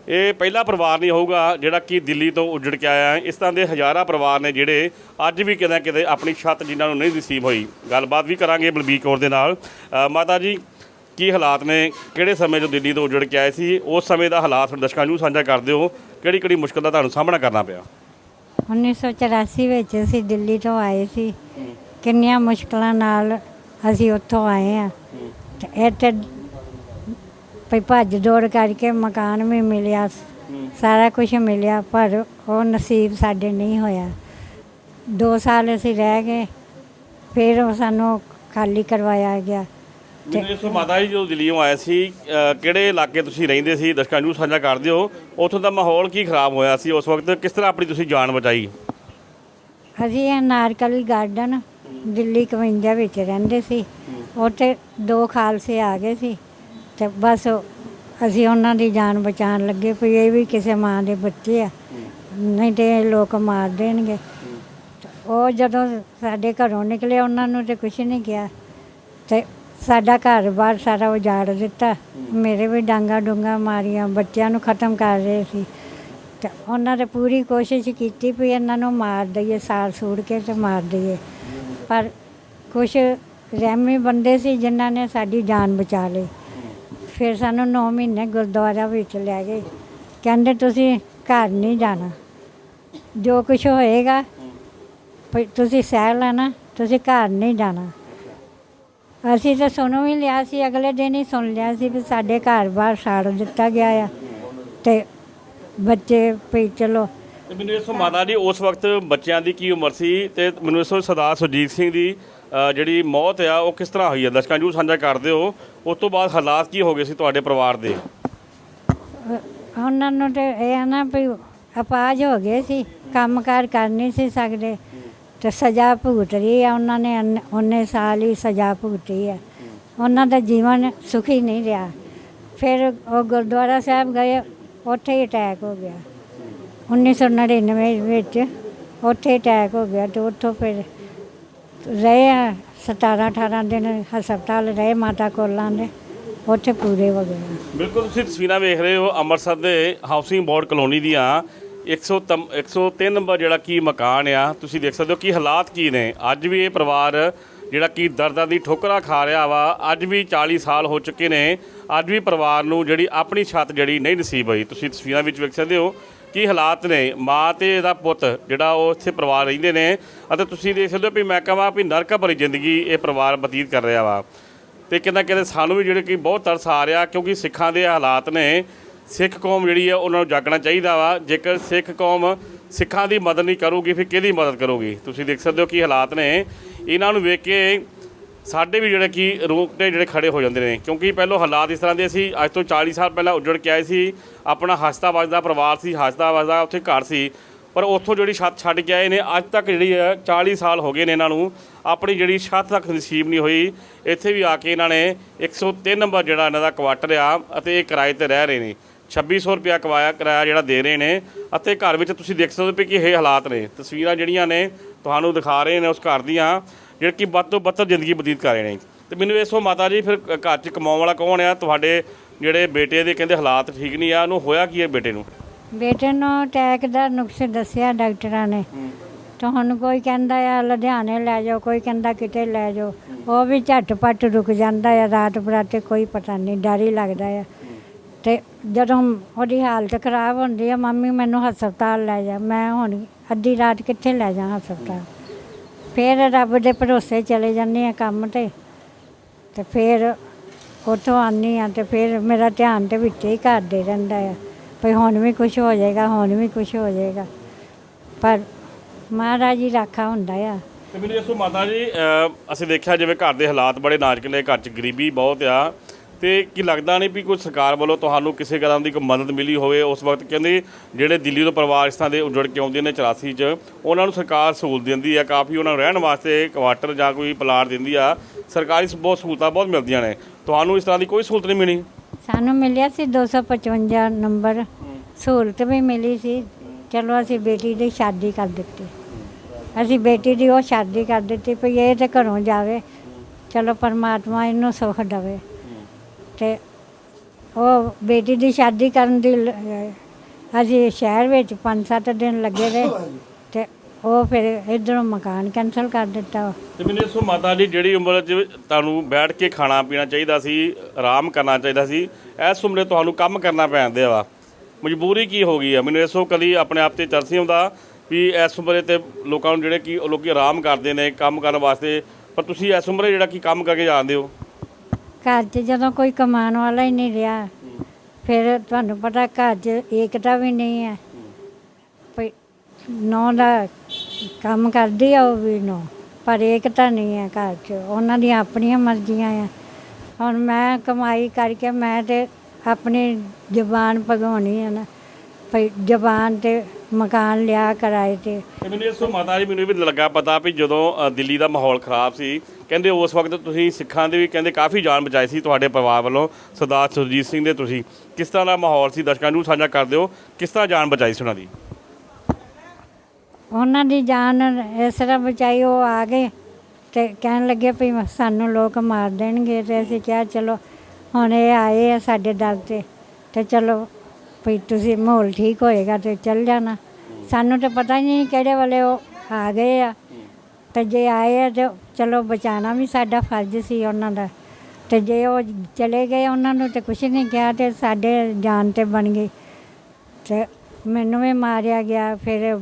ਇਹ ਪਹਿਲਾ ਪਰਿਵਾਰ ਨਹੀਂ ਹੋਊਗਾ ਜਿਹੜਾ ਕਿ ਦਿੱਲੀ ਤੋਂ ਉੱਜੜ ਕੇ ਆਇਆ ਹੈ। ਇਸ ਤਰ੍ਹਾਂ ਦੇ ਹਜ਼ਾਰਾਂ ਪਰਿਵਾਰ ਨੇ ਜਿਹੜੇ ਅੱਜ ਵੀ ਕਿਤੇ ਨਾ ਕਿਤੇ ਆਪਣੀ ਛੱਤ ਜਿਨ੍ਹਾਂ ਨੂੰ ਨਹੀਂ ਨਸੀਬ ਹੋਈ। ਗੱਲਬਾਤ ਵੀ ਕਰਾਂਗੇ ਬਲਬੀਰ ਕੌਰ ਦੇ ਨਾਲ। ਅ, ਮਾਤਾ ਜੀ ਕੀ ਹਾਲਾਤ ਨੇ? ਕਿਹੜੇ ਸਮੇਂ ਤੋਂ ਦਿੱਲੀ ਤੋਂ ਉੱਜੜ ਕੇ ਆਏ ਸੀ? ਉਸ ਸਮੇਂ ਦਾ ਹਾਲਾਤ ਦਰਸ਼ਕਾਂ ਨੂੰ ਸਾਂਝਾ ਕਰਦੇ ਹੋ ਕਿਹੜੀ ਕਿਹੜੀ ਮੁਸ਼ਕਲ ਦਾ ਤੁਹਾਨੂੰ ਸਾਹਮਣਾ ਕਰਨਾ ਪਿਆ? 1984 ਵਿੱਚ ਅਸੀਂ ਦਿੱਲੀ ਤੋਂ ਆਏ ਸੀ। ਕਿੰਨੀਆਂ ਮੁਸ਼ਕਲਾਂ ਨਾਲ ਅਸੀਂ ਉੱਥੋਂ ਆਏ ਆ ਤੇ ਇੱਥੇ ਭਈ ਭੱਜ ਦੌੜ ਕਰਕੇ ਮਕਾਨ ਵੀ ਮਿਲਿਆ ਸਾਰਾ ਕੁਝ ਮਿਲਿਆ ਪਰ ਉਹ ਨਸੀਬ ਸਾਡੇ ਨਹੀਂ ਹੋਇਆ। 2 ਸਾਲ ਅਸੀਂ ਰਹਿ ਗਏ ਫਿਰ ਉਹ ਸਾਨੂੰ ਖਾਲੀ ਕਰਵਾਇਆ ਗਿਆ। ਮੈਨੂੰ ਇਸ ਮਾਤਾ ਜੀ ਜਦੋਂ ਦਿੱਲੀੋਂ ਆਏ ਸੀ ਕਿਹੜੇ ਇਲਾਕੇ ਤੁਸੀਂ ਰਹਿੰਦੇ ਸੀ ਦਰਸ਼ਕਾਂ ਨੂੰ ਸਾਂਝਾ ਕਰ ਦਿਓ ਉੱਥੋਂ ਦਾ ਮਾਹੌਲ ਕੀ ਖਰਾਬ ਹੋਇਆ ਸੀ ਉਸ ਵਕਤ ਕਿਸ ਤਰ੍ਹਾਂ ਆਪਣੀ ਤੁਸੀਂ ਜਾਨ ਬਚਾਈ? ਅਸੀਂ ਇਹ ਨਾਰਕਲੀ ਗਾਰਡਨ ਦਿੱਲੀ 51 ਵਿੱਚ ਰਹਿੰਦੇ ਸੀ। ਉੱਥੇ ਦੋ ਖਾਲਸੇ ਆ ਗਏ ਸੀ। ਤੇ ਬਸ ਅਸੀਂ ਉਹਨਾਂ ਦੀ ਜਾਨ ਬਚਾਉਣ ਲੱਗੇ ਵੀ ਇਹ ਵੀ ਕਿਸੇ ਮਾਂ ਦੇ ਬੱਚੇ ਆ। ਨਹੀਂ ਤੇ ਇਹ ਲੋਕ ਮਾਰ ਦੇਣਗੇ। ਉਹ ਜਦੋਂ ਸਾਡੇ ਘਰੋਂ ਨਿਕਲੇ, ਉਹਨਾਂ ਨੂੰ ਤੇ ਕੁਝ ਨਹੀਂ ਕਿਹਾ। ਤੇ ਸਾਡਾ ਘਰ-ਬਾਰ ਸਾਰਾ ਉਜਾੜ ਦਿੱਤਾ। ਮੇਰੇ ਵੀ ਡਾਂਗਾ ਡੂੰਗਾ ਮਾਰੀਆਂ, ਬੱਚਿਆਂ ਨੂੰ ਖਤਮ ਕਰ ਰਹੇ ਸੀ। ਤੇ ਉਹਨਾਂ ਨੇ ਪੂਰੀ ਕੋਸ਼ਿਸ਼ ਕੀਤੀ ਵੀ ਇਹਨਾਂ ਨੂੰ ਮਾਰ ਦਈਏ ਸਾੜ ਸੂੜ ਕੇ ਤੇ ਮਾਰ ਦਈਏ। ਪਰ ਕੁਝ ਰਹਿਮੀ ਬੰਦੇ ਸੀ ਜਿਨ੍ਹਾਂ ਨੇ ਸਾਡੀ ਜਾਨ ਬਚਾ ਲਈ। ਫਿਰ ਸਾਨੂੰ 9 ਮਹੀਨੇ ਗੁਰਦੁਆਰਾ ਵਿੱਚ ਲੈ ਗਏ। ਕਹਿੰਦੇ ਤੁਸੀਂ ਘਰ ਨਹੀਂ ਜਾਣਾ। ਜੋ ਕੁਝ ਹੋਏਗਾ ਵੀ ਤੁਸੀਂ ਸਹਿ ਲੈਣਾ ਤੁਸੀਂ ਘਰ ਨਹੀਂ ਜਾਣਾ। ਅਸੀਂ ਤਾਂ ਸੁਣੋ ਵੀ ਲਿਆ ਸੀ ਅਗਲੇ ਦਿਨ ਹੀ ਸੁਣ ਲਿਆ ਸੀ ਵੀ ਸਾਡੇ ਘਰ ਬਾਹਰ ਸਾੜ ਦਿੱਤਾ ਗਿਆ ਆ। ਤੇ ਬੱਚੇ ਵੀ ਚਲੋ। ਤੇ ਮੈਨੂੰ ਇਸ ਮਾਤਾ ਜੀ ਉਸ ਵਕਤ ਬੱਚਿਆਂ ਦੀ ਕੀ ਉਮਰ ਸੀ ਤੇ ਮੈਨੂੰ ਇਸ ਸਰਦਾਰ ਸੁਰਜੀਤ ਸਿੰਘ ਦੀ ਅ, ਜਿਹੜੀ ਮੌਤ ਆ ਉਹ ਕਿਸ ਤਰ੍ਹਾਂ ਹੋਈ ਹੈ ਦਰਸ਼ਕਾਂ ਨੂੰ ਸਾਂਝਾ ਕਰਦੇ ਹੋ। ਉਸ ਤੋਂ ਬਾਅਦ ਹਾਲਾਤ ਕੀ ਹੋ ਗਏ ਸੀ ਤੁਹਾਡੇ ਪਰਿਵਾਰ ਦੇ? ਉਹਨਾਂ ਨੂੰ ਤੇ ਇਹ ਆ ਨਾ ਵੀ ਅਪਾਜ ਹੋ ਗਏ ਸੀ, ਕੰਮਕਾਰ ਕਰ ਨਹੀਂ ਸੀ ਸਕਦੇ ਤੇ ਸਜ਼ਾ ਭੁਗਤ ਰਹੀ ਆ ਉਹਨਾਂ ਨੇ ਅੰਨ- ਉੱਨੇ ਸਾਲ ਹੀ ਸਜ਼ਾ ਭੁਗਤੀ ਆ। ਉਹਨਾਂ ਦਾ ਜੀਵਨ ਸੁਖੀ ਨਹੀਂ ਰਿਹਾ। ਫਿਰ ਉਹ ਗੁਰਦੁਆਰਾ ਸਾਹਿਬ ਗਏ, ਉੱਥੇ ਹੀ ਅਟੈਕ ਹੋ ਗਿਆ। 1999 ਵਿੱਚ ਉੱਥੇ ਅਟੈਕ ਹੋ ਗਿਆ ਤੇ ਉੱਥੋਂ ਫਿਰ ਰਹੇ ਆ 17 18 ਦਿਨ ਹਸਪਤਾਲ ਰਹੇ ਮਾਤਾ ਕੋਲਾਂ ਦੇ, ਉੱਥੇ ਪੂਰੇ ਹੋ ਗਏ ਬਿਲਕੁਲ, ਤੁਸੀਂ ਤਸਵੀਰਾਂ ਵੇਖ ਰਹੇ ਹੋ ਅੰਮ੍ਰਿਤਸਰ ਦੇ ਹਾਊਸਿੰਗ ਬੋਰਡ ਕਲੋਨੀ ਦੀਆਂ 100 ਤਮ- 103 ਨੰਬਰ ਜਿਹੜਾ ਕੀ ਮਕਾਨ ਆ, ਤੁਸੀਂ ਦੇਖ ਸਕਦੇ ਹੋ ਕਿ ਹਾਲਾਤ ਕੀ ਨੇ। ਅੱਜ ਵੀ ਇਹ ਪਰਿਵਾਰ ਜਿਹੜਾ ਕਿ ਦਰਦਾਂ ਦੀ ਠੋਕਰਾਂ ਖਾ ਰਿਹਾ ਵਾ, ਅੱਜ ਵੀ 40 ਸਾਲ ਹੋ ਚੁੱਕੇ ਨੇ। ਅੱਜ ਵੀ ਪਰਿਵਾਰ ਨੂੰ ਜਿਹੜੀ ਆਪਣੀ ਛੱਤ ਜਿਹੜੀ ਨਹੀਂ ਨਸੀਬ ਹੋਈ। ਤੁਸੀਂ ਤਸਵੀਰਾਂ ਵਿੱਚ ਵੇਖ ਸਕਦੇ ਹੋ ਕੀ ਹਾਲਾਤ ਨੇ? ਮਾਂ ਤੇ ਇਹਦਾ ਪੁੱਤ, ਜਿਹੜਾ ਉਹ ਇੱਥੇ ਪਰਿਵਾਰ ਰਹਿੰਦੇ ਨੇ। ਅਤੇ ਤੁਸੀਂ ਦੇਖ ਸਕਦੇ ਹੋ ਵੀ ਮੈਂ ਕਹਾਂ ਵੀ ਨਰਕ ਭਰੀ ਜ਼ਿੰਦਗੀ ਇਹ ਪਰਿਵਾਰ ਬਤੀਤ ਕਰ ਰਿਹਾ ਵਾ। ਤੇ ਕਿਤੇ ਕਿਤੇ ਸਾਨੂੰ ਵੀ ਜਿਹੜੇ ਕਿ ਬਹੁਤ ਤਰਸ ਆ ਰਿਹਾ, ਕਿਉਂਕਿ ਸਿੱਖਾਂ ਦੇ ਹਾਲਾਤ ਨੇ। ਸਿੱਖ ਕੌਮ ਜਿਹੜੀ ਆ, ਉਹਨਾਂ ਨੂੰ ਜਾਗਣਾ ਚਾਹੀਦਾ ਵਾ। ਜੇਕਰ ਸਿੱਖ ਕੌਮ ਸਿੱਖਾਂ ਦੀ ਮਦਦ ਨਹੀਂ ਕਰੂਗੀ, ਫਿਰ ਕਿਹਦੀ ਮਦਦ ਕਰੂਗੀ? ਤੁਸੀਂ ਦੇਖ ਸਕਦੇ ਹੋ ਕੀ ਹਾਲਾਤ ਨੇ। ਇਹਨਾਂ ਨੂੰ ਵੇਖ ਕੇ ਸਾਡੇ ਵੀ ਜਿਹੜੇ ਕਿ ਰੋਕਟੇ ਜਿਹੜੇ ਖੜੇ ਹੋ ਜਾਂਦੇ ਨੇ, ਕਿਉਂਕਿ ਪਹਿਲਾਂ ਹਾਲਾਤ ਇਸ ਤਰ੍ਹਾਂ ਦੇ ਸੀ, ਅੱਜ ਤੋਂ 40 ਸਾਲ ਪਹਿਲਾਂ ਉੱਜੜ ਕੇ ਆਏ ਸੀ, ਆਪਣਾ ਹਸਤਾ ਵਸਦਾ ਪਰਿਵਾਰ ਸੀ ਹਸਤਾ ਵਸਦਾ ਉੱਥੇ ਘਰ ਸੀ, ਪਰ ਉੱਥੋਂ ਜਿਹੜੀ ਛੱਤ ਛੱਡ ਕੇ ਆਏ ਨੇ, ਅੱਜ ਤੱਕ ਜਿਹੜੀ ਹੈ 40 ਸਾਲ ਹੋ ਗਏ ਨੇ ਇਹਨਾਂ ਨੂੰ, ਆਪਣੀ ਜਿਹੜੀ ਛੱਤ ਤੱਕ ਨਸੀਬ ਨਹੀਂ ਹੋਈ, ਇੱਥੇ ਵੀ ਆ ਕੇ ਇਹਨਾਂ ਨੇ 103 ਨੰਬਰ ਜਿਹੜਾ ਇਹਨਾਂ ਦਾ ਕੁਆਟਰ ਆ ਅਤੇ ਇਹ ਕਿਰਾਏ ਤੇ ਰਹਿ ਰਹੇ ਨੇ 2600 ਰੁਪਿਆ ਕਵਾਇਆ, ਕਿਰਾਇਆ ਜਿਹੜਾ ਦੇ ਰਹੇ ਨੇ, ਅਤੇ ਘਰ ਵਿੱਚ ਤੁਸੀਂ ਦੇਖ ਸਕਦੇ ਹੋ ਵੀ ਕਿ ਇਹ ਹਾਲਾਤ ਨੇ, ਤਸਵੀਰਾਂ ਜਿਹੜੀਆਂ ਨੇ ਤੁਹਾਨੂੰ ਦਿਖਾ ਰਹੇ ਨੇ ਉਸ ਘਰ ਦੀਆਂ ਜਿਹੜੇ ਕਿ ਵੱਧ ਤੋਂ ਬੱਤਰ ਜ਼ਿੰਦਗੀ ਬਤੀਤ ਕਰ ਰਹੇ ਨੇ। ਤੇ ਮੈਨੂੰ ਇਸੋ ਮਾਤਾ ਜੀ ਫਿਰ ਘਰ 'ਚ ਕਮਾਉਣ ਵਾਲਾ ਕੌਣ ਆ? ਤੁਹਾਡੇ ਜਿਹੜੇ ਬੇਟੇ ਦੇ ਕਹਿੰਦੇ ਹਾਲਾਤ ਠੀਕ ਨਹੀਂ ਆ ਉਹਨੂੰ ਹੋਇਆ ਕੀ ਹੈ ਬੇਟੇ ਨੂੰ? ਬੇਟੇ ਨੂੰ ਅਟੈਕ ਦਾ ਨੁਕਸ ਦੱਸਿਆ ਡਾਕਟਰਾਂ ਨੇ। ਤਾਂ ਹੁਣ ਕੋਈ ਕਹਿੰਦਾ ਆ ਲੁਧਿਆਣੇ ਲੈ ਜਾਓ ਕੋਈ ਕਹਿੰਦਾ ਕਿਤੇ ਲੈ ਜਾਓ ਉਹ ਵੀ ਝਟਪਟ ਰੁਕ ਜਾਂਦਾ ਆ ਰਾਤ ਬਰਾਤੇ ਕੋਈ ਪਤਾ ਨਹੀਂ ਡਰ ਹੀ ਲੱਗਦਾ ਆ। ਤੇ ਜਦੋਂ ਉਹਦੀ ਹਾਲਤ ਖਰਾਬ ਹੁੰਦੀ ਆ ਮੰਮੀ ਮੈਨੂੰ ਹਸਪਤਾਲ ਲੈ ਜਾ ਮੈਂ ਹੁਣ ਅੱਧੀ ਰਾਤ ਕਿੱਥੇ ਲੈ ਜਾ ਹਸਪਤਾਲ? ਫਿਰ ਰੱਬ ਦੇ ਭਰੋਸੇ ਚਲੇ ਜਾਂਦੇ ਆ ਕੰਮ ਤੇ। ਤੇ ਫਿਰ ਉੱਥੋਂ ਆਉਂਦੀ ਆ ਤੇ ਫਿਰ ਮੇਰਾ ਧਿਆਨ ਤੇ ਵਿੱਚ ਹੀ ਘਰ ਦੇ ਰਹਿੰਦਾ ਆ। ਭਈ ਹੁਣ ਵੀ ਕੁਝ ਹੋ ਜਾਏਗਾ, ਹੁਣ ਵੀ ਕੁਝ ਹੋ ਜਾਏਗਾ। ਪਰ ਮਹਾਰਾਜ ਹੀ ਰਾਖਾ ਹੁੰਦਾ ਆ। ਤੇ ਮੈਨੂੰ ਦੱਸੋ ਮਾਤਾ ਜੀ, ਅਹ, ਅਸੀਂ ਦੇਖਿਆ ਜਿਵੇਂ ਘਰ ਦੇ ਹਾਲਾਤ ਬੜੇ ਨਾਜ਼ੁਕ ਨੇ, ਘਰ 'ਚ ਗਰੀਬੀ ਬਹੁਤ ਆ। ਤੇ ਕੀ ਲੱਗਦਾ ਨਹੀਂ ਵੀ ਕੋਈ ਸਰਕਾਰ ਵੱਲੋਂ ਤੁਹਾਨੂੰ ਕਿਸੇ ਤਰ੍ਹਾਂ ਦੀ ਕੋਈ ਮਦਦ ਮਿਲੀ ਹੋਵੇ? ਉਸ ਵਕਤ ਕਹਿੰਦੇ ਜਿਹੜੇ ਦਿੱਲੀ ਤੋਂ ਪਰਿਵਾਰ ਇਸ ਤਰ੍ਹਾਂ ਦੇ ਉਜੜ ਕੇ ਆਉਂਦੇ ਨੇ 84 'ਚ, ਉਹਨਾਂ ਨੂੰ ਸਰਕਾਰ ਸਹੂਲਤ ਦਿੰਦੀ ਆ, ਕਾਫੀ ਉਹਨਾਂ ਨੂੰ ਰਹਿਣ ਵਾਸਤੇ ਕੁਆਟਰ ਜਾਂ ਕੋਈ ਪਲਾਟ ਦਿੰਦੀ ਆ। ਸਰਕਾਰੀ ਬਹੁਤ ਸਹੂਲਤਾਂ ਬਹੁਤ ਮਿਲਦੀਆਂ ਨੇ। ਤੁਹਾਨੂੰ ਇਸ ਤਰ੍ਹਾਂ ਦੀ ਕੋਈ ਸਹੂਲਤ ਨਹੀਂ ਮਿਲੀ? ਸਾਨੂੰ ਮਿਲਿਆ ਸੀ 255 ਨੰਬਰ। ਸਹੂਲਤ ਵੀ ਮਿਲੀ ਸੀ। ਚਲੋ ਅਸੀਂ ਬੇਟੀ ਦੀ ਸ਼ਾਦੀ ਕਰ ਦਿੱਤੀ। ਅਸੀਂ ਬੇਟੀ ਦੀ ਉਹ ਸ਼ਾਦੀ ਕਰ ਦਿੱਤੀ ਭਈ ਇਹ ਤੇ ਘਰੋਂ ਜਾਵੇ। ਚਲੋ ਪਰਮਾਤਮਾ ਇਹਨੂੰ ਸੁਖ ਦੇਵੇ। ਤੇ ਉਹ ਬੇਟੀ ਦੀ ਸ਼ਾਦੀ ਕਰਨ ਦੀ ਲ- ਅਹ ਅਸੀਂ ਸ਼ਹਿਰ ਵਿੱਚ 5-7 ਦਿਨ ਲੱਗੇ ਰਹੇ ਤੇ ਉਹ ਫਿਰ ਇਧਰੋਂ ਮਕਾਨ ਕੈਂਸਲ ਕਰ ਦਿੱਤਾ। ਤੇ ਮੈਨੂੰ ਦੱਸੋ ਮਾਤਾ ਜੀ, ਜਿਹੜੀ ਉਮਰ 'ਚ ਤੁਹਾਨੂੰ ਬੈਠ ਕੇ ਖਾਣਾ ਪੀਣਾ ਚਾਹੀਦਾ ਸੀ, ਆਰਾਮ ਕਰਨਾ ਚਾਹੀਦਾ ਸੀ, ਇਸ ਉਮਰੇ ਤੁਹਾਨੂੰ ਕੰਮ ਕਰਨਾ ਪੈਂਦਾ ਵਾ। ਮਜਬੂਰੀ ਕੀ ਹੋ ਗਈ ਆ? ਮੈਨੂੰ ਦੱਸੋ ਕਦੀ ਆਪਣੇ ਆਪ ਤੇ ਤਰਸ ਨਹੀਂ ਆਉਂਦਾ ਵੀ ਇਸ ਉਮਰੇ ਤੇ ਲੋਕਾਂ ਨੂੰ ਜਿਹੜੇ ਕਿ ਉਹ ਲੋਕੀ ਆਰਾਮ ਕਰਦੇ ਨੇ ਕੰਮ ਕਰਨ ਵਾਸਤੇ, ਪਰ ਤੁਸੀਂ ਇਸ ਉਮਰੇ ਜਿਹੜਾ ਕਿ ਕੰਮ ਕਰਕੇ ਜਾਂਦੇ ਹੋ? ਘਰ 'ਚ ਜਦੋਂ ਕੋਈ ਕਮਾਉਣ ਵਾਲਾ ਹੀ ਨਹੀਂ ਰਿਹਾ, ਫਿਰ ਤੁਹਾਨੂੰ ਪਤਾ ਘਰ 'ਚ ਏਕਤਾ ਵੀ ਨਹੀਂ ਹੈ। ਭਈ ਨੌ ਦਾ ਕੰਮ ਕਰਦੀ ਆ ਉਹ ਵੀ ਨੌ ਪਰ ਏਕਤਾ ਨਹੀਂ ਹੈ ਘਰ 'ਚ। ਉਹਨਾਂ ਦੀਆਂ ਆਪਣੀਆਂ ਮਰਜ਼ੀਆਂ ਆ। ਹੁਣ ਮੈਂ ਕਮਾਈ ਕਰਕੇ ਮੈਂ ਤੇ ਆਪਣੀ ਜ਼ਬਾਨ ਭਗਾਉਣੀ ਹੈ ਨਾ। ਭਈ ਜ਼ਬਾਨ ਤੇ ਮਕਾਨ ਲਿਆ ਕਿਰਾਏ ਤੇ। ਤੇ ਮੈਨੂੰ ਦੱਸੋ ਮਾਤਾ ਜੀ ਮੈਨੂੰ ਇਹ ਵੀ ਲੱਗਾ ਪਤਾ ਵੀ ਜਦੋਂ ਅ, ਦਿੱਲੀ ਦਾ ਮਾਹੌਲ ਖਰਾਬ ਸੀ ਕਹਿੰਦੇ ਉਸ ਵਕਤ ਤੁਸੀਂ ਸਿੱਖਾਂ ਦੇ ਵੀ ਕਹਿੰਦੇ ਕਾਫੀ ਜਾਨ ਬਚਾਈ ਸੀ ਤੁਹਾਡੇ ਪਰਿਵਾਰ ਵੱਲੋਂ ਸਰਦਾਰ ਸੁਰਜੀਤ ਸਿੰਘ ਦੇ ਤੁਸੀਂ। ਕਿਸ ਤਰ੍ਹਾਂ ਦਾ ਮਾਹੌਲ ਸੀ? ਦਰਸ਼ਕਾਂ ਨੂੰ ਸਾਂਝਾ ਕਰ ਦਿਓ ਕਿਸ ਤਰ੍ਹਾਂ ਜਾਨ ਬਚਾਈ ਸੀ ਉਹਨਾਂ ਦੀ? ਉਹਨਾਂ ਦੀ ਜਾਨ ਇਸ ਤਰ੍ਹਾਂ ਬਚਾਈ ਉਹ ਆ ਗਏ ਤੇ ਕਹਿਣ ਲੱਗੇ ਵੀ ਸਾਨੂੰ ਲੋਕ ਮਾਰ ਦੇਣਗੇ ਤੇ ਅਸੀਂ ਕਿਹਾ ਚਲੋ ਹੁਣ ਇਹ ਆਏ ਆ ਸਾਡੇ ਦਰ ਤੇ ਤੇ ਚਲੋ ਵੀ ਤੁਸੀਂ ਮਾਹੌਲ ਠੀਕ ਹੋਏਗਾ ਤੇ ਚੱਲ ਜਾਣਾ। ਸਾਨੂੰ ਤਾਂ ਪਤਾ ਹੀ ਨਹੀਂ ਕਿਹੜੇ ਵੇਲੇ ਉਹ ਆ ਗਏ ਆ। ਤੇ ਜੇ ਆਏ ਆ ਤੇ ਚਲੋ ਬਚਾਉਣਾ ਵੀ ਸਾਡਾ ਫਰਜ਼ ਸੀ ਉਹਨਾਂ ਦਾ। ਤੇ ਜੇ ਉਹ ਚਲੇ ਗਏ ਉਹਨਾਂ ਨੂੰ ਤੇ ਕੁਛ ਨਹੀਂ ਕਿਹਾ ਤੇ ਸਾਡੇ ਜਾਨ ਤੇ ਬਣ ਗਈ ਤੇ ਮੈਨੂੰ ਵੀ ਮਾਰਿਆ ਗਿਆ ਫਿਰ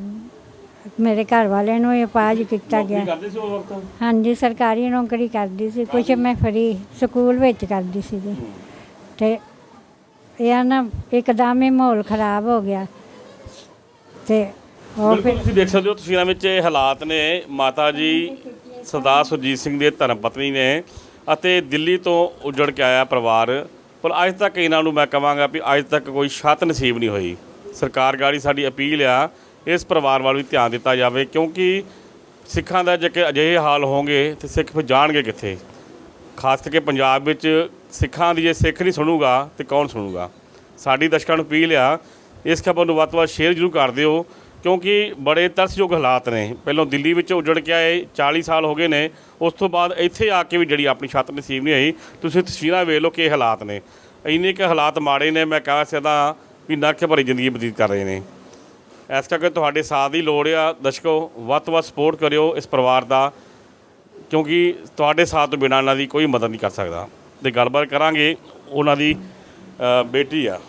ਮੇਰੇ ਘਰ ਵਾਲੇ ਨੂੰ ਵੀ ਪਾਜ ਕੀਤਾ ਗਿਆ। ਕਰਦੇ ਸੀ ਉਸ ਵਕਤ ਹਾਂਜੀ ਸਰਕਾਰੀ ਨੌਕਰੀ ਕਰਦੀ ਸੀ। ਕੁਛ ਮੈਂ ਫਰੀ ਸਕੂਲ ਵਿੱਚ ਕਰਦੀ ਸੀ ਤੇ ਇਹ ਨਾ ਇੱਕਦਮ ਹੀ ਮਾਹੌਲ ਖਰਾਬ ਹੋ ਗਿਆ। ਤੇ ਉਹ ਬਿਲਕੁਲ ਫਿਰ ਤੁਸੀਂ ਦੇਖ ਸਕਦੇ ਹੋ ਤਸਵੀਰਾਂ ਵਿੱਚ ਇਹ ਹਾਲਾਤ ਨੇ। ਮਾਤਾ ਜੀ ਸਰਦਾਰ ਸੁਰਜੀਤ ਸਿੰਘ ਦੇ ਧਰਮ ਪਤਨੀ ਨੇ ਅਤੇ ਦਿੱਲੀ ਤੋਂ ਉਜੜ ਕੇ ਆਇਆ ਪਰਿਵਾਰ। ਪਰ ਅੱਜ ਤੱਕ ਇਹਨਾਂ ਨੂੰ ਮੈਂ ਕਹਾਂਗਾ ਵੀ ਅੱਜ ਤੱਕ ਕੋਈ ਛੱਤ ਨਸੀਬ ਨਹੀਂ ਹੋਈ। ਸਰਕਾਰ ਗਾੜੀ ਸਾਡੀ ਅਪੀਲ ਆ ਇਸ ਪਰਿਵਾਰ ਵੱਲ ਵੀ ਧਿਆਨ ਦਿੱਤਾ ਜਾਵੇ ਕਿਉਂਕਿ ਸਿੱਖਾਂ ਦਾ ਜੇ ਕਿ ਅਜਿਹੇ ਹਾਲ ਹੋਣਗੇ ਤੇ ਸਿੱਖ ਫਿਰ ਜਾਣਗੇ ਕਿੱਥੇ? ਖਾਸ ਕਰਕੇ ਪੰਜਾਬ ਵਿੱਚ ਸਿੱਖਾਂ ਦੀ ਜੇ ਸਿੱਖ ਨਹੀਂ ਸੁਣੂਗਾ ਤੇ ਕੌਣ ਸੁਣੂਗਾ? ਸਾਡੀ ਦਰਸ਼ਕਾਂ ਨੂੰ ਅਪੀਲ ਆ, ਇਸ ਖਬਰ ਨੂੰ ਵੱਧ ਤੋਂ ਵੱਧ ਸ਼ੇਅਰ ਜ਼ਰੂਰ ਕਰ ਦਿਓ, ਕਿਉਂਕਿ ਬੜੇ ਤਰਸਯੋਗ ਹਾਲਾਤ ਨੇ। ਪਹਿਲਾਂ ਦਿੱਲੀ ਵਿੱਚ ਉਜੜ ਕੇ ਆਏ 40 ਸਾਲ ਹੋ ਗਏ ਨੇ, ਉਸ ਤੋਂ ਬਾਅਦ ਇੱਥੇ ਆ ਕੇ ਵੀ ਜਿਹੜੀ ਆਪਣੀ ਛੱਤ ਨਸੀਬ ਨਹੀਂ ਹੋਈ। ਤੁਸੀਂ ਤਸਵੀਰਾਂ ਵੇਖ ਲਓ ਕਿ ਇਹ ਹਾਲਾਤ ਨੇ। ਇੰਨੇ ਕੁ ਹਾਲਾਤ ਮਾੜੇ ਨੇ, ਮੈਂ ਕਹਿ ਸਕਦਾ ਵੀ ਨਰਕ ਭਰੀ ਜ਼ਿੰਦਗੀ ਬਤੀਤ ਕਰ ਰਹੇ ਨੇ। ਇਸ ਕਰਕੇ ਤੁਹਾਡੇ ਸਾਥ ਦੀ ਲੋੜ ਆ। ਦਰਸ਼ਕੋ, ਵੱਧ ਤੋਂ ਵੱਧ ਸਪੋਰਟ ਕਰਿਓ ਇਸ ਪਰਿਵਾਰ ਦਾ। ਕਿਉਂਕਿ ਤੁਹਾਡੇ ਸਾਥ ਤੋਂ ਬਿਨਾਂ ਇਹਨਾਂ ਦੀ ਕੋਈ ਮਦਦ ਨਹੀਂ ਕਰ ਸਕਦਾ। ਤੇ ਗੱਲਬਾਤ ਕਰਾਂਗੇ ਉਹਨਾਂ ਦੀ ਬੇਟੀ ਆ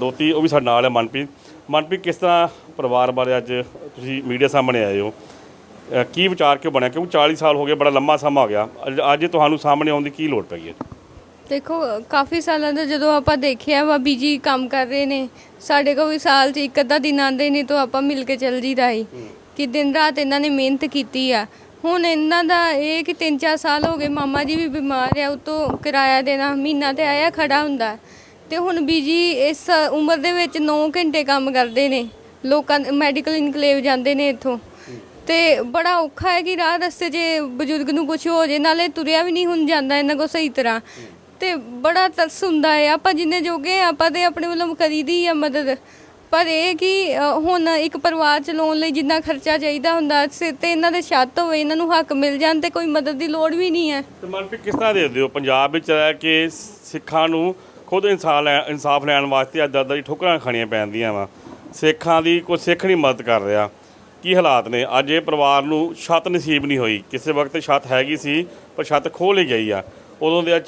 ਦੋਤੀ ਉਹ ਵੀ ਸਾਡੇ ਨਾਲ ਹੈ ਮਨਪ੍ਰੀਤ। ਮਨਪ੍ਰੀਤ ਕਿਸ ਤਰ੍ਹਾਂ ਪਰਿਵਾਰ ਬਾਰੇ ਅੱਜ ਤੁਸੀਂ ਮੀਡੀਆ ਸਾਹਮਣੇ ਆਏ ਹੋ? ਕੀ ਵਿਚਾਰ ਕਿਉਂ ਬਣਿਆ? ਕਿਉਂਕਿ 40 ਸਾਲ ਹੋ ਗਏ ਬੜਾ ਲੰਮਾ ਸਮਾਂ ਹੋ ਗਿਆ। ਅੱਜ- ਤੁਹਾਨੂੰ ਸਾਹਮਣੇ ਆਉਣ ਦੀ ਕੀ ਲੋੜ ਪਈ ਹੈ? ਦੇਖੋ ਕਾਫੀ ਸਾਲਾਂ ਤੋਂ ਜਦੋਂ ਆਪਾਂ ਦੇਖਿਆ ਵਾ ਬੀਜੀ ਕੰਮ ਕਰ ਰਹੇ ਨੇ ਸਾਡੇ ਕੋਲ ਵੀ ਸਾਲ 'ਚ ਇੱਕ ਅੱਧਾ ਦਿਨ ਆਉਂਦੇ ਨੇ ਤਾਂ ਆਪਾਂ ਮਿਲ ਕੇ ਚੱਲ ਜੀਦਾ ਹੀ। ਕਿ ਦਿਨ ਰਾਤ ਇਹਨਾਂ ਨੇ ਮਿਹਨਤ ਕੀਤੀ ਆ। ਹੁਣ ਇਹਨਾਂ ਦਾ ਇਹ ਕਿ 3-4 ਸਾਲ ਹੋ ਗਏ ਮਾਮਾ ਜੀ ਵੀ ਬਿਮਾਰ ਆ, ਉਤੋਂ ਕਿਰਾਇਆ ਦੇਣਾ, ਮਹੀਨਾ ਤੇ ਆਇਆ ਖੜਾ ਹੁੰਦਾ। ਤੇ ਹੁਣ ਬੀਜੀ ਇਸ ਉਮਰ ਦੇ ਵਿੱਚ 9 ਘੰਟੇ ਕੰਮ ਕਰਦੇ ਨੇ, ਲੋਕਾਂ ਮੈਡੀਕਲ ਇਨਕਲੇਵ ਜਾਂਦੇ ਨੇ ਇੱਥੋਂ। ਤੇ ਬੜਾ ਔਖਾ ਹੈ ਕਿ ਰਾਹ ਰਸਤੇ 'ਚ ਬਜ਼ੁਰਗ ਨੂੰ ਕੁਝ ਹੋ ਜੇ, ਨਾਲੇ ਤੁਰਿਆ ਵੀ ਨਹੀਂ ਹੁਣ ਜਾਂਦਾ ਇਹਨਾਂ ਕੋ ਸਹੀ ਤਰ੍ਹਾਂ। ਤੇ ਬੜਾ ਤਰਸ ਹੁੰਦਾ ਹੈ, ਆਪਾਂ ਜਿੰਨੇ ਜੋਗੇ ਆਪਾਂ ਤੇ ਆਪਣੇ ਵੱਲੋਂ ਕਰੀਦੀ ਆ ਮਦਦ। ਪਰ ਇਹ ਕਿ ਅ, ਹੁਣ ਇੱਕ ਪਰਿਵਾਰ ਚਲਾਉਣ ਲਈ ਜਿੰਨਾ ਖਰਚਾ ਚਾਹੀਦਾ ਹੁੰਦਾ ਸਿਰ ਤੇ ਇਹਨਾਂ ਦੇ ਛੱਤ ਹੋਵੇ ਇਹਨਾਂ ਨੂੰ ਹੱਕ ਮਿਲ ਜਾਣ ਤੇ ਕੋਈ ਮਦਦ ਦੀ ਲੋੜ ਵੀ ਨਹੀਂ ਹੈ। ਤੇ ਮਨਪ੍ਰੀਤ ਕਿਸ ਤਰ੍ਹਾਂ ਦੇਖਦੇ ਹੋ? ਪੰਜਾਬ ਵਿੱਚ ਰਹਿ ਕੇ ਸਿੱਖਾਂ ਨੂੰ ਖੁਦ ਇਨਸਾਫ ਲੈ ਇਨਸਾਫ ਲੈਣ ਵਾਸਤੇ ਅੱਜ ਦਾਦਾ ਦੀ ਠੋਕਰਾਂ ਖਾਣੀਆਂ ਪੈਂਦੀਆਂ ਵਾ। ਸਿੱਖਾਂ ਦੀ ਕੋਈ ਸਿੱਖ ਨਹੀਂ ਮਦਦ ਕਰ ਰਿਹਾ। ਕੀ ਹਾਲਾਤ ਨੇ? ਅੱਜ ਇਹ ਪਰਿਵਾਰ ਨੂੰ ਛੱਤ ਨਸੀਬ ਨਹੀਂ ਹੋਈ। ਕਿਸੇ ਵਕਤ ਛੱਤ ਹੈਗੀ ਸੀ ਪਰ ਛੱਤ ਖੋਹ ਲਈ ਗਈ ਆ। ਉਦੋਂ ਦੇ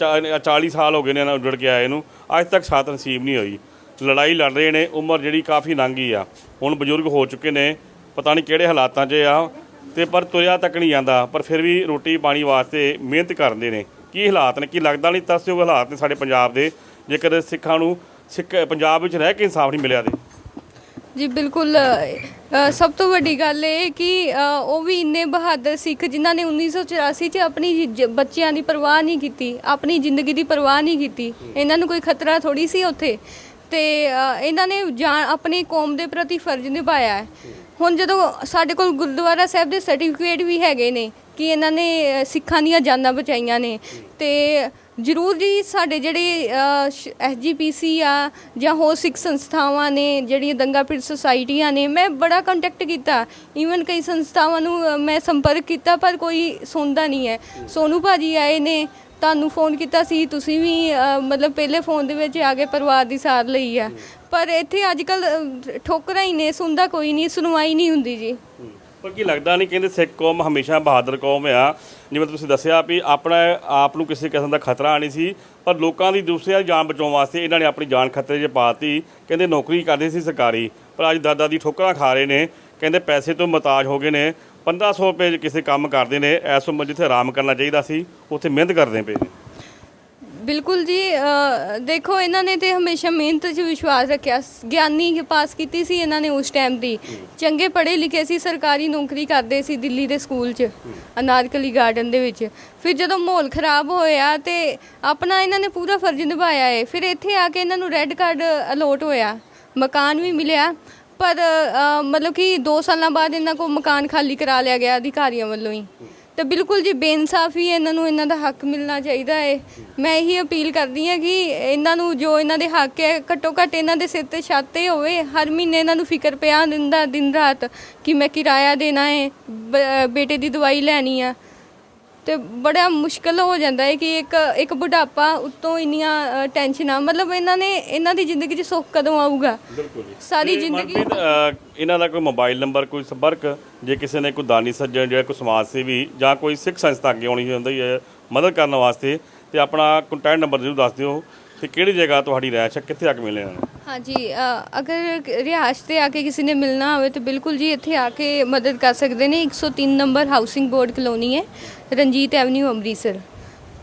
40 ਸਾਲ ਹੋ ਗਏ ਨੇ ਇਹਨਾਂ ਉੱਜੜ ਕੇ ਆਏ ਨੂੰ। ਅੱਜ ਤੱਕ ਛੱਤ ਨਸੀਬ ਨਹੀਂ ਹੋਈ। ਲੜਾਈ ਲੜ ਰਹੇ ਨੇ, ਉਮਰ ਜਿਹੜੀ ਕਾਫੀ ਲੰਘ ਆ। ਹੁਣ ਬਜ਼ੁਰਗ ਹੋ ਚੁੱਕੇ ਨੇ, ਪਤਾ ਨਹੀਂ ਕਿਹੜੇ ਹਾਲਾਤਾਂ 'ਚ ਆ, ਤੇ ਪਰ ਤੁਰਿਆ ਤੱਕ ਨਹੀਂ ਜਾਂਦਾ, ਪਰ ਫਿਰ ਵੀ ਰੋਟੀ ਪਾਣੀ ਵਾਸਤੇ ਮਿਹਨਤ ਕਰਦੇ ਨੇ। ਕੀ ਹਾਲਾਤ ਨੇ, ਕੀ ਲੱਗਦਾ ਨਹੀਂ, ਤਰਸਯੋਗ ਹਾਲਾਤ ਨੇ ਸਾਡੇ ਪੰਜਾਬ ਦੇ, ਜੇਕਰ ਸਿੱਖਾਂ ਨੂੰ ਸਿੱਖ, ਪੰਜਾਬ ਵਿੱਚ ਰਹਿ ਕੇ ਇਨਸਾਫ ਨਹੀਂ ਮਿਲਿਆ ਤੇ। ਜੀ, ਬਿਲਕੁਲ ਸਭ ਤੋਂ ਵੱਡੀ ਗੱਲ ਇਹ ਕਿ ਉਹ ਵੀ ਇੰਨੇ ਬਹਾਦਰ ਸਿੱਖ ਜਿਨ੍ਹਾਂ ਨੇ 1984 ਚ ਆਪਣੀ ਬੱਚਿਆਂ ਦੀ ਪਰਵਾਹ ਨਹੀਂ ਕੀਤੀ, ਆਪਣੀ ਜ਼ਿੰਦਗੀ ਦੀ ਪਰਵਾਹ ਨਹੀਂ ਕੀਤੀ। ਇਹਨਾਂ ਨੂੰ ਕੋਈ ਖਤਰਾ ਥੋੜੀ ਸੀ ਉੱਥੇ? ਤੇ ਅ, ਇਹਨਾਂ ਨੇ ਜਾਨ ਆਪਣੀ ਕੌਮ ਦੇ ਪ੍ਰਤੀ ਫਰਜ਼ ਨਿਭਾਇਆ ਹੈ। ਹੁਣ ਜਦੋਂ ਸਾਡੇ ਕੋਲ ਗੁਰਦੁਆਰਾ ਸਾਹਿਬ ਦੇ ਸਰਟੀਫਿਕੇਟ ਵੀ ਹੈਗੇ ਨੇ ਕਿ ਇਹਨਾਂ ਨੇ ਅ, ਸਿੱਖਾਂ ਦੀਆਂ ਜਾਨਾਂ ਬਚਾਈਆਂ ਨੇ ਤੇ ਜ਼ਰੂਰ ਜੀ ਸਾਡੇ ਜਿਹੜੇ ਐਸਜੀਪੀਸੀ ਆ ਜਾਂ ਹੋਰ ਸਿੱਖ ਸੰਸਥਾਵਾਂ ਨੇ ਜਿਹੜੀਆਂ ਦੰਗਾ ਪੀੜਤ ਸੁਸਾਇਟੀਆਂ ਨੇ ਮੈਂ ਬੜਾ ਕੰਟੈਕਟ ਕੀਤਾ। ਈਵਨ ਕਈ ਸੰਸਥਾਵਾਂ ਨੂੰ ਅ, ਮੈਂ ਸੰਪਰਕ ਕੀਤਾ ਪਰ ਕੋਈ ਸੁਣਦਾ ਨਹੀਂ ਹੈ। ਸੋਨੂ ਭਾਜੀ ਆਏ ਨੇ ਤੁਹਾਨੂੰ ਫੋਨ ਕੀਤਾ ਸੀ ਤੁਸੀਂ ਵੀ ਅ, ਮਤਲਬ ਪਹਿਲੇ ਫੋਨ ਦੇ ਵਿੱਚ ਆ ਕੇ ਪਰਿਵਾਰ ਦੀ ਸਾਰ ਲਈ ਆ। ਪਰ ਇੱਥੇ ਅੱਜ ਕੱਲ ਠੋਕਰਾਂ ਹੀ ਨੇ ਸੁਣਦਾ ਕੋਈ ਨਹੀਂ ਸੁਣਵਾਈ ਨਹੀਂ ਹੁੰਦੀ ਜੀ। ਪਰ ਕੀ ਲੱਗਦਾ ਨਹੀਂ ਕਹਿੰਦੇ ਸਿੱਖ ਕੌਮ ਹਮੇਸ਼ਾ ਬਹਾਦਰ ਕੌਮ ਆ। ਜਿਵੇਂ ਤੁਸੀਂ ਦੱਸਿਆ ਵੀ ਆਪਣਾ ਆਪ ਨੂੰ ਕਿਸੇ ਕਿਸਮ ਦਾ ਖਤਰਾ ਨਹੀਂ ਸੀ ਪਰ ਲੋਕਾਂ ਦੀ ਦੂਸਰਿਆਂ ਦੀ ਜਾਨ ਬਚਾਉਣ ਵਾਸਤੇ ਇਹਨਾਂ ਨੇ ਆਪਣੀ ਜਾਨ ਖਤਰੇ 'ਚ ਪਾਤੀ ਕਹਿੰਦੇ ਨੌਕਰੀ ਕਰਦੇ ਸੀ ਸਰਕਾਰੀ ਪਰ ਅੱਜ ਦਾਦਾ ਦੀ ਠੋਕਰਾਂ ਖਾ ਰਹੇ ਨੇ ਕਹਿੰਦੇ ਪੈਸੇ ਤੋਂ ਮਤਾਜ ਹੋ ਗਏ ਨੇ। 1500 ਰੁਪਏ ਕਿਸੇ ਕੰਮ ਕਰਦੇ ਨੇ ਐਸ ਉਮਰ ਜਿੱਥੇ ਆਰਾਮ ਕਰਨਾ ਚਾਹੀਦਾ ਸੀ, ਉੱਥੇ ਮਿਹਨਤ ਕਰਦੇ ਪਏ ਨੇ। ਬਿਲਕੁਲ ਜੀ ਦੇਖੋ, ਇਹਨਾਂ ਨੇ ਤੇ ਹਮੇਸ਼ਾ ਮਿਹਨਤ 'ਚ ਵਿਸ਼ਵਾਸ ਰੱਖਿਆ ਗਿਆਨੀ ਪਾਸ ਕੀਤੀ ਸੀ ਇਹਨਾਂ ਨੇ ਉਸ ਟਾਈਮ ਦੀ। ਚੰਗੇ ਪੜ੍ਹੇ ਲਿਖੇ ਸੀ, ਸਰਕਾਰੀ ਨੌਕਰੀ ਕਰਦੇ ਸੀ ਦਿੱਲੀ ਦੇ ਸਕੂਲ 'ਚ ਅਨਾਰਕਲੀ ਗਾਰਡਨ ਦੇ ਵਿੱਚ। ਫਿਰ ਜਦੋਂ ਮਾਹੌਲ ਖਰਾਬ ਹੋਇਆ ਤੇ ਆਪਣਾ ਇਹਨਾਂ ਨੇ ਪੂਰਾ ਫਰਜ਼ ਨਿਭਾਇਆ ਹੈ ਫਿਰ ਇੱਥੇ ਆ ਕੇ ਇਹਨਾਂ ਨੂੰ ਰੈੱਡ ਕਾਰਡ ਅਲੋਟ ਹੋਇਆ। ਮਕਾਨ ਵੀ ਮਿਲਿਆ। ਪਰ ਅ, ਮਤਲਬ ਕਿ 2 ਸਾਲਾਂ ਬਾਅਦ ਇਹਨਾਂ ਕੋਲ ਮਕਾਨ ਖਾਲੀ ਕਰਾ ਲਿਆ ਗਿਆ ਅਧਿਕਾਰੀਆਂ ਵੱਲੋਂ ਹੀ। ਤੇ ਬਿਲਕੁਲ ਜੀ ਬੇਇਨਸਾਫੀ ਹੈ ਇਹਨਾਂ ਨੂੰ ਇਹਨਾਂ ਦਾ ਹੱਕ ਮਿਲਣਾ ਚਾਹੀਦਾ ਹੈ ਮੈਂ ਇਹੀ ਅਪੀਲ ਕਰਦੀ ਹਾਂ ਕਿ ਇਹਨਾਂ ਨੂੰ ਜੋ ਇਹਨਾਂ ਦੇ ਹੱਕ ਹੈ ਘੱਟੋ ਘੱਟ ਇਹਨਾਂ ਦੇ ਸਿਰ ਤੇ ਛੱਤ ਤੇ ਹੋਵੇ। ਹਰ ਮਹੀਨੇ ਇਹਨਾਂ ਨੂੰ ਫਿਕਰ ਪਿਆ ਦਿੰਦਾ ਦਿਨ ਰਾਤ ਕਿ ਮੈਂ ਕਿਰਾਇਆ ਦੇਣਾ ਹੈ ਬ- ਬੇਟੇ ਦੀ ਦਵਾਈ ਲੈਣੀ ਆ। ਤੇ ਬੜਾ ਮੁਸ਼ਕਲ ਹੋ ਜਾਂਦਾ ਹੈ ਕਿ ਇੱਕ ਇੱਕ ਬੁਢਾਪਾ ਉੱਤੋਂ ਇੰਨੀਆਂ ਟੈਨਸ਼ਨਾਂ ਮਤਲਬ ਇਹਨਾਂ ਨੇ ਇਹਨਾਂ ਦੀ ਜ਼ਿੰਦਗੀ 'ਚ ਸੁੱਖ ਕਦੋਂ ਆਊਗਾ? ਬਿਲਕੁਲ ਸਾਰੀ ਜ਼ਿੰਦਗੀ ਇਹਨਾਂ ਦਾ ਕੋਈ ਮੋਬਾਈਲ ਨੰਬਰ ਕੋਈ ਸੰਪਰਕ ਜੇ ਕਿਸੇ ਨੇ ਕੋਈ ਦਾਨੀ ਸੱਜਣ ਜਾਂ ਕੋਈ ਸਮਾਜ ਸੇਵੀ ਜਾਂ ਕੋਈ ਸਿੱਖ ਸੰਸਥਾ ਅੱਗੇ ਆਉਣੀ ਹੁੰਦੀ ਹੈ ਮਦਦ ਕਰਨ ਵਾਸਤੇ ਤੇ ਆਪਣਾ ਕੰਟੈਕਟ ਨੰਬਰ ਜ਼ਰੂਰ ਦੱਸ ਦਿਓ। ਤੇ ਕਿਹੜੀ ਜਗ੍ਹਾ ਤੁਹਾਡੀ ਰਹਿਸ਼ ਹੈ ਕਿੱਥੇ ਆ ਕੇ ਮਿਲਣਾ ਹੈ? ਹਾਂਜੀ ਅ, ਅਗਰ ਰਿਹਾਇਸ਼ ਤੇ ਆ ਕੇ ਕਿਸੇ ਨੇ ਮਿਲਣਾ ਹੋਵੇ ਤਾਂ ਬਿਲਕੁਲ ਜੀ ਇੱਥੇ ਆ ਕੇ ਮਦਦ ਕਰ ਸਕਦੇ ਨੇ। 103 ਨੰਬਰ ਹਾਊਸਿੰਗ ਬੋਰਡ ਕਲੋਨੀ ਹੈ ਰਣਜੀਤ ਐਵਨਿਊ ਅੰਮ੍ਰਿਤਸਰ।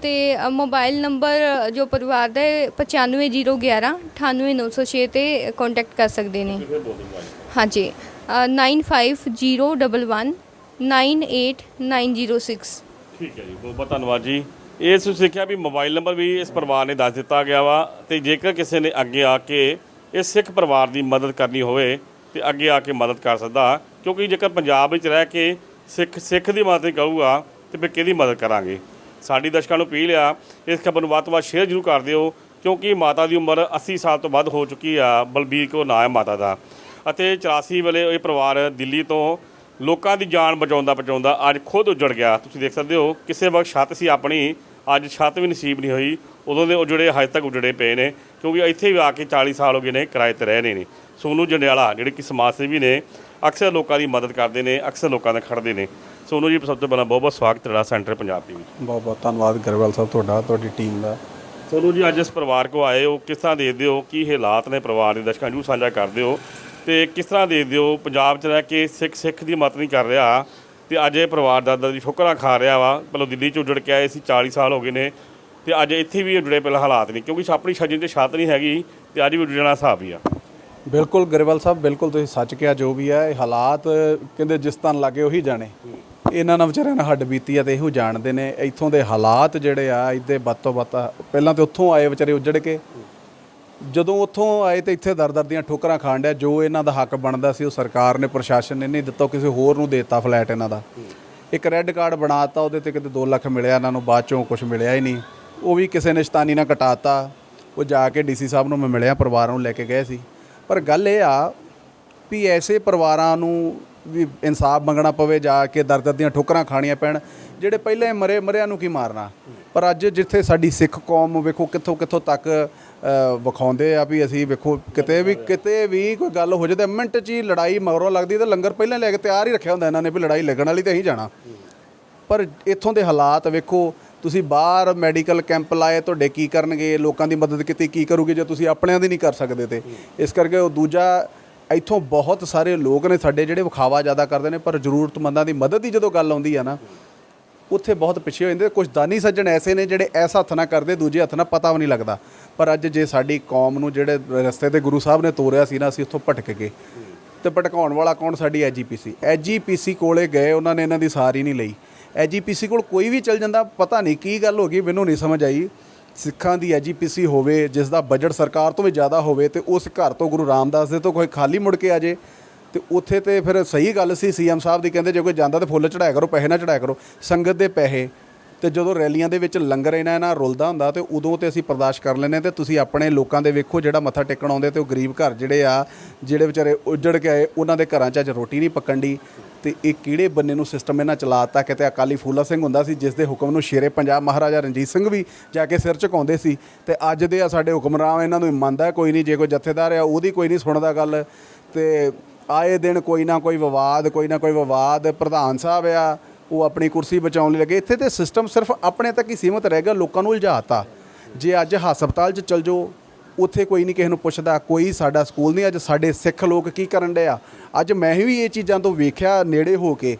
ਤੇ ਅ, ਮੋਬਾਈਲ ਨੰਬਰ ਜੋ ਪਰਿਵਾਰ ਦਾ ਹੈ 95011 98906 ਤੇ ਕੰਟੈਕਟ ਕਰ ਸਕਦੇ ਨੇ। ਹਾਂਜੀ ਅ, 950111 98906 ਠੀਕ ਹੈ ਜੀ ਬਹੁਤ ਬਹੁਤ ਧੰਨਵਾਦ ਜੀ। ਇਹ ਤੁਸੀਂ ਸਿੱਖਿਆ ਵੀ ਮੋਬਾਈਲ ਨੰਬਰ ਵੀ ਇਸ ਪਰਿਵਾਰ ਨੇ ਦੱਸ ਦਿੱਤਾ ਗਿਆ ਵਾ ਤੇ ਜੇਕਰ ਕਿਸੇ ਨੇ ਅੱਗੇ ਆ ਕੇ ਇਸ ਸਿੱਖ ਪਰਿਵਾਰ ਦੀ ਮਦਦ ਕਰਨੀ ਹੋਵੇ ਤੇ ਅੱਗੇ ਆ ਕੇ ਮਦਦ ਕਰ ਸਕਦਾ, ਕਿਉਂਕਿ ਜੇਕਰ ਪੰਜਾਬ ਵਿੱਚ ਰਹਿ ਕੇ ਸਿੱਖ ਸਿੱਖ ਦੀ ਮਦਦ ਨਹੀਂ ਕਰੂਗਾ, ਤੇ ਫਿਰ ਕਿਹਦੀ ਮਦਦ ਕਰਾਂਗੇ? ਸਾਡੀ ਦਰਸ਼ਕਾਂ ਨੂੰ ਅਪੀਲ ਆ, ਇਸ ਖਬਰ ਨੂੰ ਵੱਧ ਤੋਂ ਵੱਧ ਸ਼ੇਅਰ ਜ਼ਰੂਰ ਕਰ ਦਿਓ, ਕਿਉਂਕਿ ਮਾਤਾ ਦੀ ਉਮਰ 80 ਸਾਲ ਤੋਂ ਵੱਧ ਹੋ ਚੁੱਕੀ ਆ, ਬਲਬੀਰ ਕੋ ਨਾਂ ਹੈ ਮਾਤਾ ਦਾ। ਅਤੇ 84 ਵੇਲੇ ਇਹ ਪਰਿਵਾਰ ਦਿੱਲੀ ਤੋਂ ਲੋਕਾਂ ਦੀ ਜਾਨ ਬਚਾਉਂਦਾ ਬਚਾਉਂਦਾ ਅੱਜ ਖੁਦ ਉਜੜ ਗਿਆ। ਤੁਸੀਂ ਦੇਖ ਸਕਦੇ ਹੋ, ਕਿਸੇ ਵਕਤ ਛੱਤ ਸੀ ਆਪਣੀ ਅੱਜ ਛੱਤ ਵੀ ਨਸੀਬ ਨਹੀਂ ਹੋਈ। ਉਦੋਂ ਦੇ ਉਜੜੇ ਹਜੇ ਤੱਕ ਉਜੜੇ ਪਏ ਨੇ ਕਿਉਂਕਿ ਇੱਥੇ ਵੀ ਆ ਕੇ 40 ਸਾਲ ਹੋ ਗਏ ਨੇ ਕਿਰਾਏ ਤੇ ਰਹਿ ਰਹੇ ਨੇ। ਸੋਨੂ ਜੰਡਿਆਲਾ ਜਿਹੜੇ ਕਿ ਸਮਾਜ ਸੇਵੀ ਨੇ ਅਕਸਰ ਲੋਕਾਂ ਦੀ ਮਦਦ ਕਰਦੇ ਨੇ ਅਕਸਰ ਲੋਕਾਂ ਨਾਲ ਖੜਦੇ ਨੇ। ਸੋਨੂ ਜੀ ਸਭ ਤੋਂ ਪਹਿਲਾਂ ਬਹੁਤ ਬਹੁਤ ਸਵਾਗਤ ਤੁਹਾਡਾ ਸੈਂਟਰ ਪੰਜਾਬ ਟੀਵੀ ਬਹੁਤ ਬਹੁਤ ਧੰਨਵਾਦ ਗਰੇਵਾਲ ਸਾਹਿਬ ਤੁਹਾਡਾ ਤੁਹਾਡੀ ਟੀਮ ਦਾ। ਸੋਨੂ ਜੀ ਅੱਜ ਇਸ ਪਰਿਵਾਰ ਕੋ ਆਏ ਹੋ ਕਿਸ ਤਰ੍ਹਾਂ ਦੇਖਦੇ ਹੋ ਕੀ ਹਾਲਾਤ ਨੇ ਪਰਿਵਾਰ ਦੇ ਦਰਸ਼ਕਾਂ ਨੂੰ ਸਾਂਝਾ ਕਰਦੇ ਹੋ ਤੇ ਕਿਸ ਤਰ੍ਹਾਂ ਦੇਖਦੇ ਹੋ ਪੰਜਾਬ 'ਚ ਰਹਿ ਕੇ ਸਿੱਖ ਸਿੱਖ ਦੀ ਮਤ ਨਹੀਂ ਕਰ ਰਿਹਾ ਤੇ ਅੱਜ ਇਹ ਪਰਿਵਾਰ ਦਾਦਾ ਦੀ ਠੋਕਰਾਂ ਖਾ ਰਿਹਾ ਵਾ। ਪਹਿਲਾਂ ਦਿੱਲੀ 'ਚ ਉੱਜੜ ਕੇ ਆਏ ਸੀ 40 ਸਾਲ ਹੋ ਗਏ ਨੇ। ਤੇ ਅੱਜ ਇੱਥੇ ਵੀ ਉੱਜੜੇ ਪਹਿਲਾਂ ਹਾਲਾਤ ਨਹੀਂ ਕਿਉਂਕਿ ਆਪਣੀ ਛੱਜਣ ਤੇ ਛੱਤ ਨਹੀਂ ਹੈਗੀ ਤੇ ਅੱਜ ਵੀ ਉੱਜਣਾ ਹਿਸਾਬ ਹੀ ਆ। ਬਿਲਕੁਲ ਗਰੇਵਾਲ ਸਾਹਿਬ, ਬਿਲਕੁਲ ਤੁਸੀਂ ਸੱਚ ਕਿਹਾ ਜੋ ਵੀ ਹੈ ਇਹ ਹਾਲਾਤ ਕਹਿੰਦੇ ਜਿਸ ਤਨ ਲੱਗੇ ਉਹੀ ਜਾਣੇ। ਇਹਨਾਂ ਨਾਲ ਵਿਚਾਰਿਆਂ ਨਾਲ ਹੱਡ ਬੀਤੀ ਆ ਤੇ ਇਹੋ ਜਾਣਦੇ ਨੇ, ਇੱਥੋਂ ਦੇ ਹਾਲਾਤ ਜਿਹੜੇ ਆ, ਇੱਦੇ ਬੱਤੋ ਬੱਤ ਪਹਿਲਾਂ ਤੇ ਉੱਥੋਂ ਆਏ ਵਿਚਾਰੇ ਉੱਜੜ ਕੇ ਜਦੋਂ ਉੱਥੋਂ ਆਏ ਤੇ ਇੱਥੇ ਦਰ ਦਰ ਦੀਆਂ ਠੋਕਰਾਂ ਖਾਣ ਡਿਆ, ਜੋ ਇਹਨਾਂ ਦਾ ਹੱਕ ਬਣਦਾ ਸੀ ਉਹ ਸਰਕਾਰ ਨੇ, ਪ੍ਰਸ਼ਾਸਨ ਨੇ ਨਹੀਂ ਦਿੱਤਾ, ਉਹ ਕਿਸੇ ਹੋਰ ਨੂੰ ਦੇਤਾ ਫਲੈਟ ਇਹਨਾਂ ਦਾ। ਇੱਕ ਰੈੱਡ ਕਾਰਡ ਬਣਾਤਾ, ਉਹਦੇ ਤੇ ਕਿਤੇ 2 ਲੱਖ ਮਿਲਿਆ, ਇਹਨਾਂ ਨੂੰ ਬਾਅਦ ਚੋਂ ਕੁਝ ਮਿਲਿਆ ਹੀ ਨਹੀਂ। ਉਹ ਵੀ ਕਿਸੇ ਨੇ ਸ਼ਤਾਨੀ ਨਾਲ ਕਟਾਤਾ। ਉਹ ਜਾ ਕੇ ਡੀਸੀ ਸਾਹਿਬ ਨੂੰ ਮੈਂ ਮਿਲਿਆ, ਪਰਿਵਾਰਾਂ ਨੂੰ ਲੈ ਕੇ ਗਏ ਸੀ। ਪਰ ਗੱਲ ਇਹ ਆ ਵੀ ਐਸੇ ਪਰਿਵਾਰਾਂ ਨੂੰ ਵੀ ਇਨਸਾਫ ਮੰਗਣਾ ਪਵੇ, ਜਾ ਕੇ ਦਰਦ ਦੀਆਂ ਠੋਕਰਾਂ ਖਾਣੀਆਂ ਪੈਣ, ਜਿਹੜੇ ਪਹਿਲਾਂ ਮਰੇ, ਮਰਿਆਂ ਨੂੰ ਕੀ ਮਾਰਨਾ? ਪਰ ਅੱਜ ਜਿੱਥੇ ਸਾਡੀ ਸਿੱਖ ਕੌਮ ਵੇਖੋ ਕਿੱਥੋਂ ਕਿੱਥੋਂ ਤੱਕ ਵਿਖਾਉਂਦੇ ਆ ਵੀ ਅਸੀਂ ਵੇਖੋ ਕਿਤੇ ਵੀ ਕਿਤੇ ਵੀ ਕੋਈ ਗੱਲ ਹੋ ਜਾਵੇ ਤਾਂ ਮਿੰਟ 'ਚ ਹੀ ਲੜਾਈ ਮਗਰੋਂ ਲੱਗਦੀ ਤਾਂ ਲੰਗਰ ਪਹਿਲਾਂ ਲੈ ਕੇ ਤਿਆਰ ਹੀ ਰੱਖਿਆ ਹੁੰਦਾ ਇਹਨਾਂ ਨੇ ਵੀ ਲੜਾਈ ਲੱਗਣ ਵਾਲੀ ਤੇ ਅਸੀਂ ਜਾਣਾ। ਪਰ ਇੱਥੋਂ ਦੇ ਹਾਲਾਤ ਵੇਖੋ, ਤੁਸੀਂ ਬਾਹਰ ਮੈਡੀਕਲ ਕੈਂਪ ਲਾਏ, ਤੁਹਾਡੇ ਕੀ ਕਰਨਗੇ, ਲੋਕਾਂ ਦੀ ਮਦਦ ਕੀਤੀ, ਕੀ ਕਰੋਗੇ ਜੇ ਤੁਸੀਂ ਆਪਣਿਆਂ ਦੀ ਨਹੀਂ ਕਰ ਸਕਦੇ ਤੇ। ਇਸ ਕਰਕੇ ਉਹ ਦੂਜਾ, ਇੱਥੋਂ ਬਹੁਤ ਸਾਰੇ ਲੋਕ ਨੇ ਸਾਡੇ ਜਿਹੜੇ ਵਿਖਾਵਾ ਜ਼ਿਆਦਾ ਕਰਦੇ ਨੇ, ਪਰ ਜ਼ਰੂਰਤਮੰਦਾਂ ਦੀ ਮਦਦ ਦੀ ਜਦੋਂ ਗੱਲ ਆਉਂਦੀ ਆ ਨਾ ਉੱਥੇ ਬਹੁਤ ਪਿੱਛੇ ਹੋ ਜਾਂਦੇ ਕੁਝ ਦਾਨੀ ਸੱਜਣ ਐਸੇ ਨੇ ਜਿਹੜੇ ਐਸਾ ਹੱਥ ਨਾਲ ਕਰਦੇ, ਦੂਜੇ ਹੱਥ ਨਾਲ ਪਤਾ ਵੀ ਨਹੀਂ ਲੱਗਦਾ। ਪਰ ਅੱਜ ਜੇ ਸਾਡੀ ਕੌਮ ਨੂੰ ਜਿਹੜੇ ਰਸਤੇ ਤੇ ਗੁਰੂ ਸਾਹਿਬ ਨੇ ਤੋਰਿਆ ਸੀ ਨਾ, ਅਸੀਂ ਉੱਥੋਂ ਭਟਕ ਗਏ। ਤੇ ਭਟਕਾਉਣ ਵਾਲਾ ਕੌਣ? ਸਾਡੀ ਐਜੀਪੀਸੀ। ਐਜੀਪੀਸੀ ਕੋਲੇ ਗਏ, ਉਹਨਾਂ ਨੇ ਇਹਨਾਂ ਦੀ ਸਾਰੀ ਨਹੀਂ ਲਈ। ਐਜੀਪੀਸੀ ਕੋਲ ਕੋਈ ਵੀ ਚੱਲ ਜਾਂਦਾ, ਪਤਾ ਨਹੀਂ ਕੀ ਗੱਲ ਹੋ ਗਈ, ਮੈਨੂੰ ਨਹੀਂ ਸਮਝ ਆਈ। ਸਿੱਖਾਂ ਦੀ ਐਜੀਪੀਸੀ ਹੋਵੇ, ਜਿਸ ਦਾ ਬਜਟ ਸਰਕਾਰ ਤੋਂ ਵੀ ਜ਼ਿਆਦਾ ਹੋਵੇ ਤੇ ਉਸ ਘਰ ਤੋਂ ਗੁਰੂ ਰਾਮਦਾਸ ਦੇ ਤੋਂ ਕੋਈ ਖਾਲੀ ਮੁੜ ਕੇ ਆ ਜੇ ਤੇ ਉੱਥੇ ਤੇ ਫਿਰ ਸਹੀ ਗੱਲ ਸੀ ਸੀਐਮ ਸਾਹਿਬ ਦੀ, ਕਹਿੰਦੇ ਜੇ ਕੋਈ ਜਾਂਦਾ ਤੇ ਫੁੱਲ ਚੜਾਇਆ ਕਰੋ, ਪੈਸੇ ਨਾ ਚੜਾਇਆ ਕਰੋ। ਸੰਗਤ ਦੇ ਪੈਸੇ। ਤੇ ਜਦੋਂ ਰੈਲੀਆਂ ਦੇ ਵਿੱਚ ਲੰਗਰ ਇਹਨਾਂ ਇਹਨਾਂ ਰੁਲਦਾ ਹੁੰਦਾ ਤੇ ਉਦੋਂ ਤੇ ਅਸੀਂ ਬਰਦਾਸ਼ਤ ਕਰ ਲੈਂਦੇ ਤੇ ਤੁਸੀਂ ਆਪਣੇ ਲੋਕਾਂ ਦੇ ਵੇਖੋ ਜਿਹੜਾ ਮੱਥਾ ਟੇਕਣ ਆਉਂਦੇ ਤੇ ਉਹ ਗਰੀਬ ਘਰ ਜਿਹੜੇ ਆ, ਜਿਹੜੇ ਵਿਚਾਰੇ ਉੱਜੜ ਕੇ ਆਏ, ਉਹਨਾਂ ਦੇ ਘਰਾਂ 'ਚ ਅੱਜ ਰੋਟੀ ਨਹੀਂ ਪੱਕਣ ਦੀ ਤੇ ਇਹ ਕਿਹੜੇ ਬੰਨੇ ਨੂੰ ਸਿਸਟਮ ਇਹਨਾਂ ਚਲਾਤਾ, ਕਿਤੇ ਅਕਾਲੀ ਫੂਲਾ ਸਿੰਘ ਹੁੰਦਾ ਸੀ ਜਿਸ ਦੇ ਹੁਕਮ ਨੂੰ ਸ਼ੇਰੇ ਪੰਜਾਬ ਮਹਾਰਾਜਾ ਰਣਜੀਤ ਸਿੰਘ ਵੀ ਜਾ ਕੇ ਸਿਰ ਝੁਕਾਉਂਦੇ ਸੀ। ਤੇ ਅੱਜ ਦੇ ਆ ਸਾਡੇ ਹੁਕਮਰਾਨ, ਇਹਨਾਂ ਨੂੰ ਮੰਨਦਾ ਕੋਈ ਨਹੀਂ, ਜੇ ਕੋਈ ਜਥੇਦਾਰ ਆ, ਉਹਦੀ ਕੋਈ ਨਹੀਂ ਸੁਣਦਾ ਗੱਲ। ਤੇ ਆਏ ਦਿਨ ਕੋਈ ਨਾ ਕੋਈ ਵਿਵਾਦ, ਕੋਈ ਨਾ ਕੋਈ ਵਿਵਾਦ, ਪ੍ਰਧਾਨ ਸਾਹਿਬ ਆ, ਉਹ ਆਪਣੀ ਕੁਰਸੀ ਬਚਾਉਣ ਲਈ ਲੱਗੇ। ਇੱਥੇ ਤੇ ਸਿਸਟਮ ਸਿਰਫ ਆਪਣੇ ਤੱਕ ਹੀ ਸੀਮਤ ਰਹਿ ਗਿਆ, ਲੋਕਾਂ ਨੂੰ ਉਲਝਾਤਾ ਜੇ ਅੱਜ ਹਸਪਤਾਲ 'ਚ ਚਲ ਜਾਓ, ਉੱਥੇ ਕੋਈ ਨਹੀਂ ਕਿਸੇ ਨੂੰ ਪੁੱਛਦਾ, ਕੋਈ ਸਾਡਾ ਸਕੂਲ ਨਹੀਂ, ਅੱਜ ਸਾਡੇ ਸਿੱਖ ਲੋਕ ਕੀ ਕਰਨ ਡਏ ਆ? ਅੱਜ ਮੈਂ ਵੀ ਇਹ ਚੀਜ਼ਾਂ ਤੋਂ ਵੇਖਿਆ ਨੇੜੇ ਹੋ ਕੇ।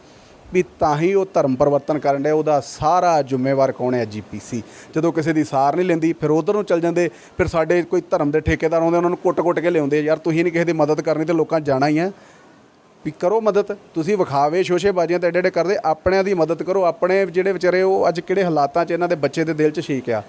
ਵੀ ਤਾਂ ਹੀ ਉਹ ਧਰਮ ਪਰਿਵਰਤਨ ਕਰਨ ਡਿਆ ਉਹਦਾ ਸਾਰਾ ਜ਼ਿੰਮੇਵਾਰ ਕੌਣ ਹੈ ਜੀਪੀਸੀ ਜਦੋਂ ਕਿਸੇ ਦੀ ਸਾਰ ਨਹੀਂ ਲੈਂਦੀ, ਫਿਰ ਉਧਰ ਨੂੰ ਚੱਲ ਜਾਂਦੇ, ਫਿਰ ਸਾਡੇ ਕੋਈ ਧਰਮ ਦੇ ਠੇਕੇਦਾਰ ਆਉਂਦੇ, ਉਹਨਾਂ ਨੂੰ ਕੁੱਟ-ਕੁੱਟ ਕੇ ਲਿਆਉਂਦੇ, ਯਾਰ, ਤੁਸੀਂ ਨਹੀਂ ਕਿਸੇ ਦੀ ਮਦਦ ਕਰਨੀ ਤੇ ਲੋਕਾਂ ਜਾਣਾ ਹੀ ਹੈ। ਵੀ ਕਰੋ ਮਦਦ, ਤੁਸੀਂ ਵਿਖਾਵੇ, ਸ਼ੋਸ਼ੇਬਾਜ਼ੀਆਂ ਤੇ ਐਡੇ ਐਡੇ ਕਰਦੇ, ਆਪਣਿਆਂ ਦੀ ਮਦਦ ਕਰੋ, ਆਪਣੇ ਜਿਹੜੇ ਵਿਚਾਰੇ ਉਹ ਅੱਜ ਕਿਹੜੇ ਹਾਲਾਤਾਂ 'ਚ ਇਹਨਾਂ ਦੇ ਬੱਚੇ ਦੇ ਦਿਲ 'ਚ ਸ਼ੀਕ ਆ।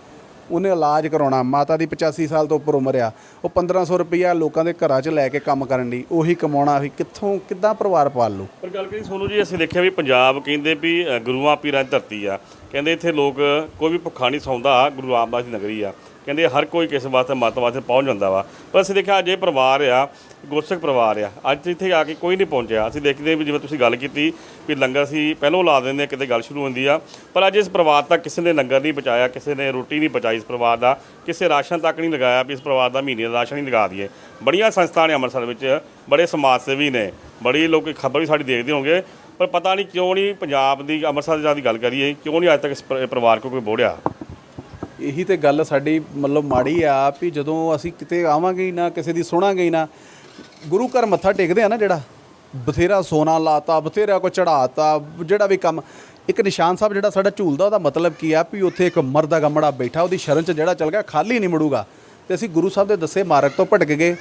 ਉਹਨੇ ਇਲਾਜ ਕਰਾਉਣਾ, ਮਾਤਾ ਦੀ 85 ਸਾਲ ਤੋਂ ਉੱਪਰ ਉਮਰ ਆ, ਉਹ 1500 ਰੁਪਈਆ ਲੋਕਾਂ ਦੇ ਘਰਾਂ 'ਚ ਲੈ ਕੇ ਕੰਮ ਕਰਨ ਦੀ, ਉਹੀ ਕਮਾਉਣਾ ਵੀ ਕਿੱਥੋਂ, ਕਿੱਦਾਂ ਪਰਿਵਾਰ ਪਾਲ ਲੂ ਪਰ ਗੱਲ ਕਰੀ ਸੋਨੂ ਜੀ, ਅਸੀਂ ਦੇਖਿਆ ਵੀ ਪੰਜਾਬ ਕਹਿੰਦੇ ਵੀ ਗੁਰੂਆਂ, ਪੀਰਾਂ ਦੀ ਧਰਤੀ ਆ। ਕਹਿੰਦੇ ਇੱਥੇ ਲੋਕ ਕੋਈ ਵੀ ਭੁੱਖਾ ਨਹੀਂ ਸੌਂਦਾ, ਗੁਰੂ ਰਾਮਦਾਸ ਦੀ ਨਗਰੀ ਆ। ਕਹਿੰਦੇ ਹਰ ਕੋਈ ਕਿਸੇ ਵਾਸਤੇ ਮਤ ਵਾਸਤੇ ਪਹੁੰਚ ਜਾਂਦਾ ਵਾ। ਪਰ ਅਸੀਂ ਦੇਖਿਆ ਅੱਜ ਇਹ ਪਰਿਵਾਰ ਆ ਗੁਰਸਿੱਖ ਪਰਿਵਾਰ ਆ। ਅੱਜ ਇੱਥੇ ਆ ਕੇ ਕੋਈ ਨਹੀਂ ਪਹੁੰਚਿਆ। ਅਸੀਂ ਦੇਖਦੇ ਵੀ ਜਿਵੇਂ ਤੁਸੀਂ ਗੱਲ ਕੀਤੀ ਵੀ ਲੰਗਰ ਸੀ ਪਹਿਲੋਂ ਲਾ ਦਿੰਦੇ ਆ, ਕਿਤੇ ਗੱਲ ਸ਼ੁਰੂ ਹੁੰਦੀ ਆ। ਪਰ ਅੱਜ ਇਸ ਪਰਿਵਾਰ ਤੱਕ ਕਿਸੇ ਨੇ ਲੰਗਰ ਨਹੀਂ ਬਚਾਇਆ ਕਿਸੇ ਨੇ ਰੋਟੀ ਨਹੀਂ ਬਚਾਈ ਇਸ ਪਰਿਵਾਰ ਦਾ। ਕਿਸੇ ਰਾਸ਼ਨ ਤੱਕ ਨਹੀਂ ਲਗਾਇਆ ਵੀ ਇਸ ਪਰਿਵਾਰ ਦਾ ਮਹੀਨੇ ਦਾ ਰਾਸ਼ਨ ਨਹੀਂ ਲਗਾ ਦਈਏ। ਬੜੀਆਂ ਸੰਸਥਾ ਨੇ ਅੰਮ੍ਰਿਤਸਰ ਵਿੱਚ ਬੜੇ ਸਮਾਜ ਸੇਵੀ ਨੇ। ਬੜੀ ਲੋਕ ਖਬਰ ਵੀ ਸਾਡੀ ਦੇਖਦੇ ਹੋਣਗੇ। ਪਰ ਪਤਾ ਨਹੀਂ ਕਿਉਂ ਨਹੀਂ ਪੰਜਾਬ ਦੀ ਅੰਮ੍ਰਿਤਸਰ ਦੀ ਗੱਲ ਕਰੀਏ ਕਿਉਂ ਨਹੀਂ ਅੱਜ ਤੱਕ ਇਸ ਪਰਿਵਾਰ ਕੋਲ ਕੋਈ ਬੋੜਿਆ? ਇਹੀ ਤੇ ਗੱਲ ਸਾਡੀ ਮਤਲਬ ਮਾੜੀ ਆ ਵੀ ਜਦੋਂ ਅਸੀਂ ਕਿਤੇ ਆਵਾਂਗੇ ਹੀ ਨਾ, ਕਿਸੇ ਦੀ ਸੁਣਾਂਗੇ ਹੀ ਨਾ, ਗੁਰੂ ਘਰ ਮੱਥਾ ਟੇਕਦੇ ਆ ਨਾ ਜਿਹੜਾ, ਬਥੇਰਾ ਸੋਨਾ ਲਾਤਾ, ਬਥੇਰਾ ਕੋ ਚੜਾਤਾ ਜਿਹੜਾ ਵੀ ਕੰਮ, ਇੱਕ ਨਿਸ਼ਾਨ ਸਾਹਿਬ ਜਿਹੜਾ ਸਾਡਾ ਝੂਲਦਾ, ਉਹਦਾ ਮਤਲਬ ਕੀ ਆ ਵੀ ਉੱਥੇ ਇੱਕ ਮਰਦਾ ਗਮੜਾ ਬੈਠਾ, ਉਹਦੀ ਸ਼ਰਨ 'ਚ ਜਿਹੜਾ ਚਲ ਗਿਆ, ਖਾਲੀ ਨਹੀਂ ਮੁੜੂਗਾ। ਤੇ ਅਸੀਂ ਗੁਰੂ ਸਾਹਿਬ ਦੇ ਦੱਸੇ ਮਾਰਗ ਤੋਂ ਭਟਕ ਗਏ।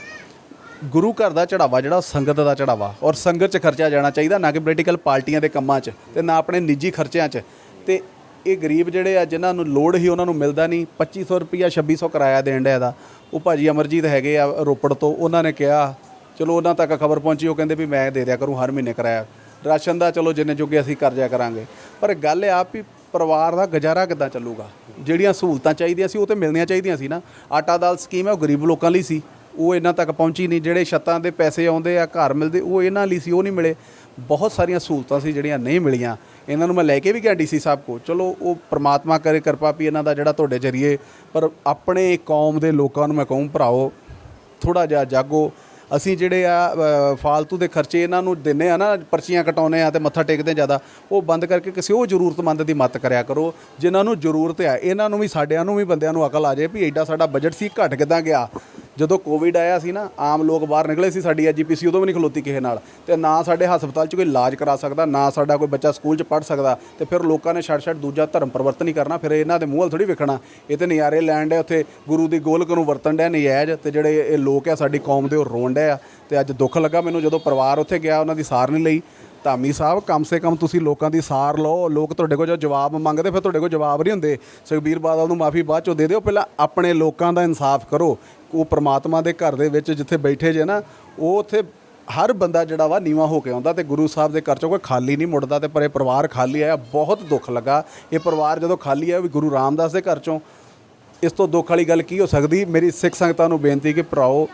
ਗੁਰੂ ਘਰ ਦਾ ਚੜਾਵਾ ਜਿਹੜਾ, ਸੰਗਤ ਦਾ ਚੜਾਵਾ ਔਰ ਸੰਗਤ 'ਚ ਖਰਚਿਆ ਜਾਣਾ ਚਾਹੀਦਾ, ਨਾ ਕਿ ਪੋਲੀਟੀਕਲ ਪਾਰਟੀਆਂ ਦੇ ਕੰਮਾਂ 'ਚ, ਤੇ ਨਾ ਆਪਣੇ ਨਿੱਜੀ ਖਰਚਿਆਂ 'ਚ। ਤੇ ਇਹ ਗਰੀਬ ਜਿਹੜੇ ਆ, ਜਿਨ੍ਹਾਂ ਨੂੰ ਲੋੜ ਹੀ ਉਹਨਾਂ ਨੂੰ ਮਿਲਦਾ ਨਹੀਂ 2500 ਰੁਪਿਆ 2600 ਕਿਰਾਇਆ ਦੇਣ ਡਿਆ ਇਹਦਾ। ਉਹ ਭਾਜੀ ਅਮਰਜੀਤ ਹੈਗੇ ਆ ਰੋਪੜ ਤੋਂ, ਉਹਨਾਂ ਨੇ ਕਿਹਾ, ਚਲੋ ਉਹਨਾਂ ਤੱਕ ਖਬਰ ਪਹੁੰਚੀ, ਉਹ ਕਹਿੰਦੇ ਵੀ ਮੈਂ ਦੇ ਦਿਆ ਕਰੂੰ ਹਰ ਮਹੀਨੇ ਕਿਰਾਇਆ। ਰਾਸ਼ਨ ਦਾ ਚਲੋ ਜਿੰਨੇ ਜੋਗੇ ਅਸੀਂ ਕਰ ਜਾ ਕਰਾਂਗੇ। ਪਰ ਗੱਲ ਇਹ ਆ ਵੀ ਪਰਿਵਾਰ ਦਾ ਗੁਜ਼ਾਰਾ ਕਿੱਦਾਂ ਚੱਲੂਗਾ? ਜਿਹੜੀਆਂ ਸਹੂਲਤਾਂ ਚਾਹੀਦੀਆਂ ਸੀ, ਉਹ ਤੇ ਮਿਲਣੀਆਂ ਚਾਹੀਦੀਆਂ ਸੀ ਨਾ। ਆਟਾ ਦਾਲ ਸਕੀਮ ਹੈ, ਉਹ ਗਰੀਬ ਲੋਕਾਂ ਲਈ ਸੀ। ਉਹ ਇਹਨਾਂ ਤੱਕ ਪਹੁੰਚੀ ਨਹੀਂ, ਜਿਹੜੇ ਛੱਤਾਂ ਦੇ ਪੈਸੇ ਆਉਂਦੇ ਆ, ਘਰ ਮਿਲਦੇ, ਉਹ ਇਹਨਾਂ ਲਈ ਸੀ, ਉਹ ਨਹੀਂ ਮਿਲੇ। ਬਹੁਤ ਸਾਰੀਆਂ ਸਹੂਲਤਾਂ ਸੀ ਜਿਹੜੀਆਂ ਨਹੀਂ ਮਿਲੀਆਂ। ਇਹਨਾਂ ਨੂੰ ਮੈਂ ਲੈ ਕੇ ਵੀ ਗਿਆ ਡੀਸੀ ਸਾਹਿਬ ਕੋ ਚਲੋ, ਉਹ ਪ੍ਰਮਾਤਮਾ ਕਰੇ, ਕਿਰਪਾ ਵੀ ਇਹਨਾਂ ਦਾ ਜਿਹੜਾ ਤੁਹਾਡੇ ਜਰੀਏ। ਪਰ ਆਪਣੇ ਕੌਮ ਦੇ ਲੋਕਾਂ ਨੂੰ ਮੈਂ ਕਹੂੰ ਭਰਾਓ ਥੋੜਾ ਜਿਹਾ ਜਾਗੋ। ਅਸੀਂ ਜਿਹੜੇ ਆ ਫਾਲਤੂ ਦੇ ਖਰਚੇ ਇਹਨਾਂ ਨੂੰ ਦਿੰਨੇ ਆ ਨਾ, ਪਰਚੀਆਂ ਕਟਾਉਨੇ ਆ ਤੇ ਮੱਥਾ ਟੇਕਦੇ ਜ਼ਿਆਦਾ, ਉਹ ਬੰਦ ਕਰਕੇ ਕਿਸੇ ਉਹ ਜ਼ਰੂਰਤਮੰਦ ਦੀ ਮਦਦ ਕਰਿਆ ਕਰੋ। ਜਿਨ੍ਹਾਂ ਨੂੰ ਜ਼ਰੂਰਤ ਆ, ਇਹਨਾਂ ਨੂੰ ਵੀ, ਸਾਡਿਆਂ ਨੂੰ ਵੀ ਬੰਦਿਆਂ ਨੂੰ ਅਕਲ ਆ ਜਾਏ ਵੀ ਐਡਾ ਸਾਡਾ ਬਜਟ ਸੀ, ਘਟ ਕਿੱਦਾਂ ਗਿਆ। ਜਦੋਂ ਕੋਵਿਡ ਆਇਆ ਸੀ ਨਾ, ਆਮ ਲੋਕ ਬਾਹਰ ਨਿਕਲੇ ਸੀ ਸਾਡੀ ਐਜੀਪੀਸੀ ਉਦੋਂ ਵੀ ਨਹੀਂ ਖਲੋਤੀ ਕਿਸੇ ਨਾਲ। ਤੇ ਨਾ ਸਾਡੇ ਹਸਪਤਾਲ 'ਚ ਕੋਈ ਇਲਾਜ ਕਰਾ ਸਕਦਾ, ਨਾ ਸਾਡਾ ਕੋਈ ਬੱਚਾ ਸਕੂਲ 'ਚ ਪੜ੍ਹ ਸਕਦਾ, ਤੇ ਫਿਰ ਲੋਕਾਂ ਨੇ ਛੱਡ ਛੱਡ ਦੂਜਾ ਧਰਮ ਪਰਿਵਰਤਨ ਹੀ ਕਰਨਾ, ਫਿਰ ਇਹਨਾਂ ਦੇ ਮੂੰਹ ਵੱਲ ਥੋੜੀ ਵੇਖਣਾ। ਇਹ ਤੇ ਨਜ਼ਾਰੇ ਲੈਣ ਦੇ ਉੱਥੇ ਗੁਰੂ ਦੀ ਗੋਲਕ ਨੂੰ ਵਰਤਣ ਡਿਆ ਨਜਾਇਜ਼, ਤੇ ਜਿਹੜੇ ਇਹ ਲੋਕ ਆ, ਸਾਡੀ ਕੌਮ ਦੇ ਉਹ ਰੋਣ ਡਿਆ ਤੇ ਅੱਜ ਦੁੱਖ ਲੱਗਾ ਮੈਨੂੰ ਜਦੋਂ ਪਰਿਵਾਰ ਉੱਥੇ ਗਿਆ, ਉਹਨਾਂ ਦੀ ਸਾਰ ਨਹੀਂ ਲਈ। ਧਾਮੀ ਸਾਹਿਬ, ਕਮ ਸੇ ਕਮ ਤੁਸੀਂ ਲੋਕਾਂ ਦੀ ਸਾਰ ਲਓ। ਲੋਕ ਤੁਹਾਡੇ ਕੋਲ ਜੋ ਜਵਾਬ ਮੰਗਦੇ, ਫਿਰ ਤੁਹਾਡੇ ਕੋਲ ਜਵਾਬ ਨਹੀਂ ਹੁੰਦੇ। ਸੁਖਬੀਰ ਬਾਦਲ ਨੂੰ ਮਾਫੀ ਬਾਅਦ ਚੋਂ ਦੇ ਦਿਓ। ਪਹਿਲਾਂ ਆਪਣੇ ਲੋਕਾਂ ਦਾ ਇਨਸਾਫ ਕਰੋ। ਉਹ ਪ੍ਰਮਾਤਮਾ ਦੇ ਘਰ ਦੇ ਵਿੱਚ ਜਿੱਥੇ ਬੈਠੇ ਜੇ ਨਾ, ਉਹ ਉੱਥੇ ਹਰ ਬੰਦਾ ਜਿਹੜਾ ਵਾ ਨੀਵਾ ਹੋ ਕੇ ਆਉਂਦਾ ਤੇ ਗੁਰੂ ਸਾਹਿਬ ਦੇ ਘਰ ਚੋਂ ਕੋਈ ਖਾਲੀ ਨਹੀਂ ਮੁੜਦਾ ਤੇ ਪਰ ਇਹ ਪਰਿਵਾਰ ਖਾਲੀ ਆਇਆ। ਬਹੁਤ ਦੁੱਖ ਲੱਗਾ। ਇਹ ਪਰਿਵਾਰ ਜਦੋਂ ਖਾਲੀ ਆਇਆ ਵੀ ਗੁਰੂ ਰਾਮਦਾਸ ਦੇ ਘਰ ਚੋਂ, ਇਸ ਤੋਂ ਦੁੱਖ ਵਾਲੀ ਗੱਲ ਕੀ ਹੋ ਸਕਦੀ? ਮੇਰੀ ਸਿੱਖ ਸੰਗਤਾਂ ਨੂੰ ਬੇਨਤੀ ਕਿ ਭਰਾਓ,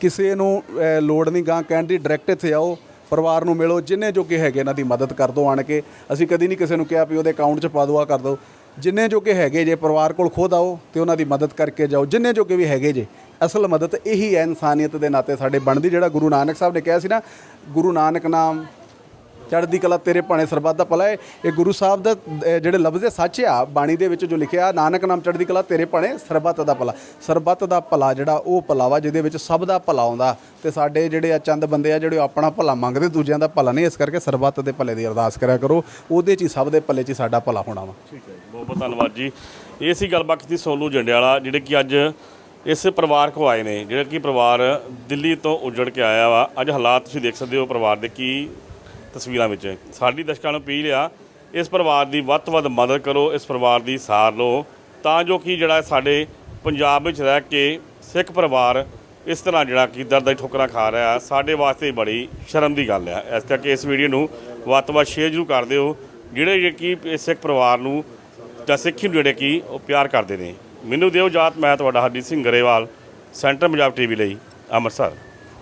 ਕਿਸੇ ਨੂੰ ਲੋੜ ਨਹੀਂ ਗਾਂ ਕਹਿਣ ਦੀ ਡਾਇਰੈਕਟ ਇੱਥੇ ਆਓ। ਪਰਿਵਾਰ ਨੂੰ ਮਿਲੋ, ਜਿੰਨੇ ਜੋਗੇ ਹੈਗੇ ਇਹਨਾਂ ਦੀ ਮਦਦ ਕਰ ਦਿਓ ਆਣ ਕੇ। ਅਸੀਂ ਕਦੀ ਨਹੀਂ ਕਿਸੇ ਨੂੰ ਕਿਹਾ ਵੀ ਉਹਦੇ ਅਕਾਊਂਟ 'ਚ ਪਾ ਦਿਓ ਆ ਕਰ ਦਿਓ ਜਿੰਨੇ ਜੋਗੇ ਹੈਗੇ ਜੇ, ਪਰਿਵਾਰ ਕੋਲ ਖੁਦ ਆਓ ਤੇ ਉਹਨਾਂ ਦੀ ਮਦਦ ਕਰਕੇ ਜਾਓ। ਜਿੰਨੇ ਜੋਗੇ ਵੀ ਹੈਗੇ ਜੇ, ਅਸਲ ਮਦਦ ਇਹੀ ਹੈ ਇਨਸਾਨੀਅਤ ਦੇ ਨਾਤੇ ਸਾਡੇ ਬਣਦੀ। ਜਿਹੜਾ ਗੁਰੂ ਨਾਨਕ ਸਾਹਿਬ ਨੇ ਕਿਹਾ ਸੀ ਨਾ, ਗੁਰੂ ਨਾਨਕ ਨਾਮ ਚੜ੍ਹਦੀ ਕਲਾ ਤੇਰੇ ਭਾਣੇ ਸਰਬੱਤ ਦਾ ਭਲਾ ਹੈ। ਇਹ ਗੁਰੂ ਸਾਹਿਬ ਦਾ ਅਹ, ਜਿਹੜੇ ਲਫ਼ਜ਼ ਹੈ ਸੱਚ ਆ ਬਾਣੀ ਦੇ ਵਿੱਚ ਜੋ ਲਿਖਿਆ ਨਾਨਕ ਨਾਮ ਚੜ੍ਹਦੀ ਕਲਾ ਤੇਰੇ ਭਾਣੇ ਸਰਬੱਤ ਦਾ ਭਲਾ। ਸਰਬੱਤ ਦਾ ਭਲਾ ਜਿਹੜਾ ਉਹ ਭਲਾ ਵਾ ਜਿਹਦੇ ਵਿੱਚ ਸਭ ਦਾ ਭਲਾ ਆਉਂਦਾ। ਤੇ ਸਾਡੇ ਜਿਹੜੇ ਆ ਚੰਦ ਬੰਦੇ ਆ ਜਿਹੜੇ ਉਹ ਆਪਣਾ ਭਲਾ ਮੰਗਦੇ ਦੂਜਿਆਂ ਦਾ ਭਲਾ ਨਹੀਂ। ਇਸ ਕਰਕੇ ਸਰਬੱਤ ਦੇ ਭਲੇ ਦੀ ਅਰਦਾਸ ਕਰਿਆ ਕਰੋ। ਉਹਦੇ 'ਚ ਹੀ ਸਭ ਦੇ ਭਲੇ 'ਚ ਹੀ ਸਾਡਾ ਭਲਾ ਹੋਣਾ ਵਾ। ਠੀਕ ਹੈ ਬਹੁਤ ਬਹੁਤ ਧੰਨਵਾਦ ਜੀ। ਇਹ ਸੀ ਗੱਲਬਾਤ ਕੀਤੀ ਸੋਲੂ ਜੰਡਿਆਲਾ ਜਿਹੜੇ ਕਿ ਅੱਜ ਇਸ ਪਰਿਵਾਰ ਕੋ ਆਏ ਨੇ। ਜਿਹੜਾ ਕਿ ਪਰਿਵਾਰ ਦਿੱਲੀ ਤੋਂ ਉਜੜ ਕੇ ਆਇਆ ਵਾ। ਅੱਜ ਹਾਲਾਤ ਤੁਸੀਂ ਦੇਖ ਸਕਦੇ ਹੋ ਪਰਿਵਾਰ ਦੇ ਕੀ ਤਸਵੀਰਾਂ ਵਿੱਚ। ਸਾਡੀ ਦਰਸ਼ਕਾਂ ਨੂੰ ਅਪੀਲ ਆ, ਇਸ ਪਰਿਵਾਰ ਦੀ ਵੱਧ ਤੋਂ ਵੱਧ ਮਦਦ ਕਰੋ, ਇਸ ਪਰਿਵਾਰ ਦੀ ਸਾਰ ਲਓ, ਤਾਂ ਜੋ ਕਿ ਜਿਹੜਾ ਸਾਡੇ ਪੰਜਾਬ ਵਿੱਚ ਰਹਿ ਕੇ ਸਿੱਖ ਪਰਿਵਾਰ ਇਸ ਤਰ੍ਹਾਂ ਜਿਹੜਾ ਕਿ ਦਰਦ ਦੀ ਠੋਕਰਾਂ ਖਾ ਰਿਹਾ, ਸਾਡੇ ਵਾਸਤੇ ਬੜੀ ਸ਼ਰਮ ਦੀ ਗੱਲ ਹੈ ਇਸ ਕਰਕੇ ਇਸ ਵੀਡੀਓ ਨੂੰ ਵੱਧ ਤੋਂ ਵੱਧ ਸ਼ੇਅਰ ਜ਼ਰੂਰ ਕਰ ਦਿਓ, ਜਿਹੜੇ ਕਿ ਸਿੱਖ ਪਰਿਵਾਰ ਨੂੰ ਜਾਂ ਸਿੱਖੀ ਨੂੰ ਜਿਹੜੇ ਕਿ ਉਹ ਪਿਆਰ ਕਰਦੇ ਨੇ। ਮੈਨੂੰ ਦਿਓ ਜਾਤ ਮੈਂ ਤੁਹਾਡਾ ਹਰਜੀਤ ਸਿੰਘ ਗਰੇਵਾਲ, ਸੈਂਟਰ ਪੰਜਾਬ ਟੀਵੀ ਲਈ, ਅੰਮ੍ਰਿਤਸਰ।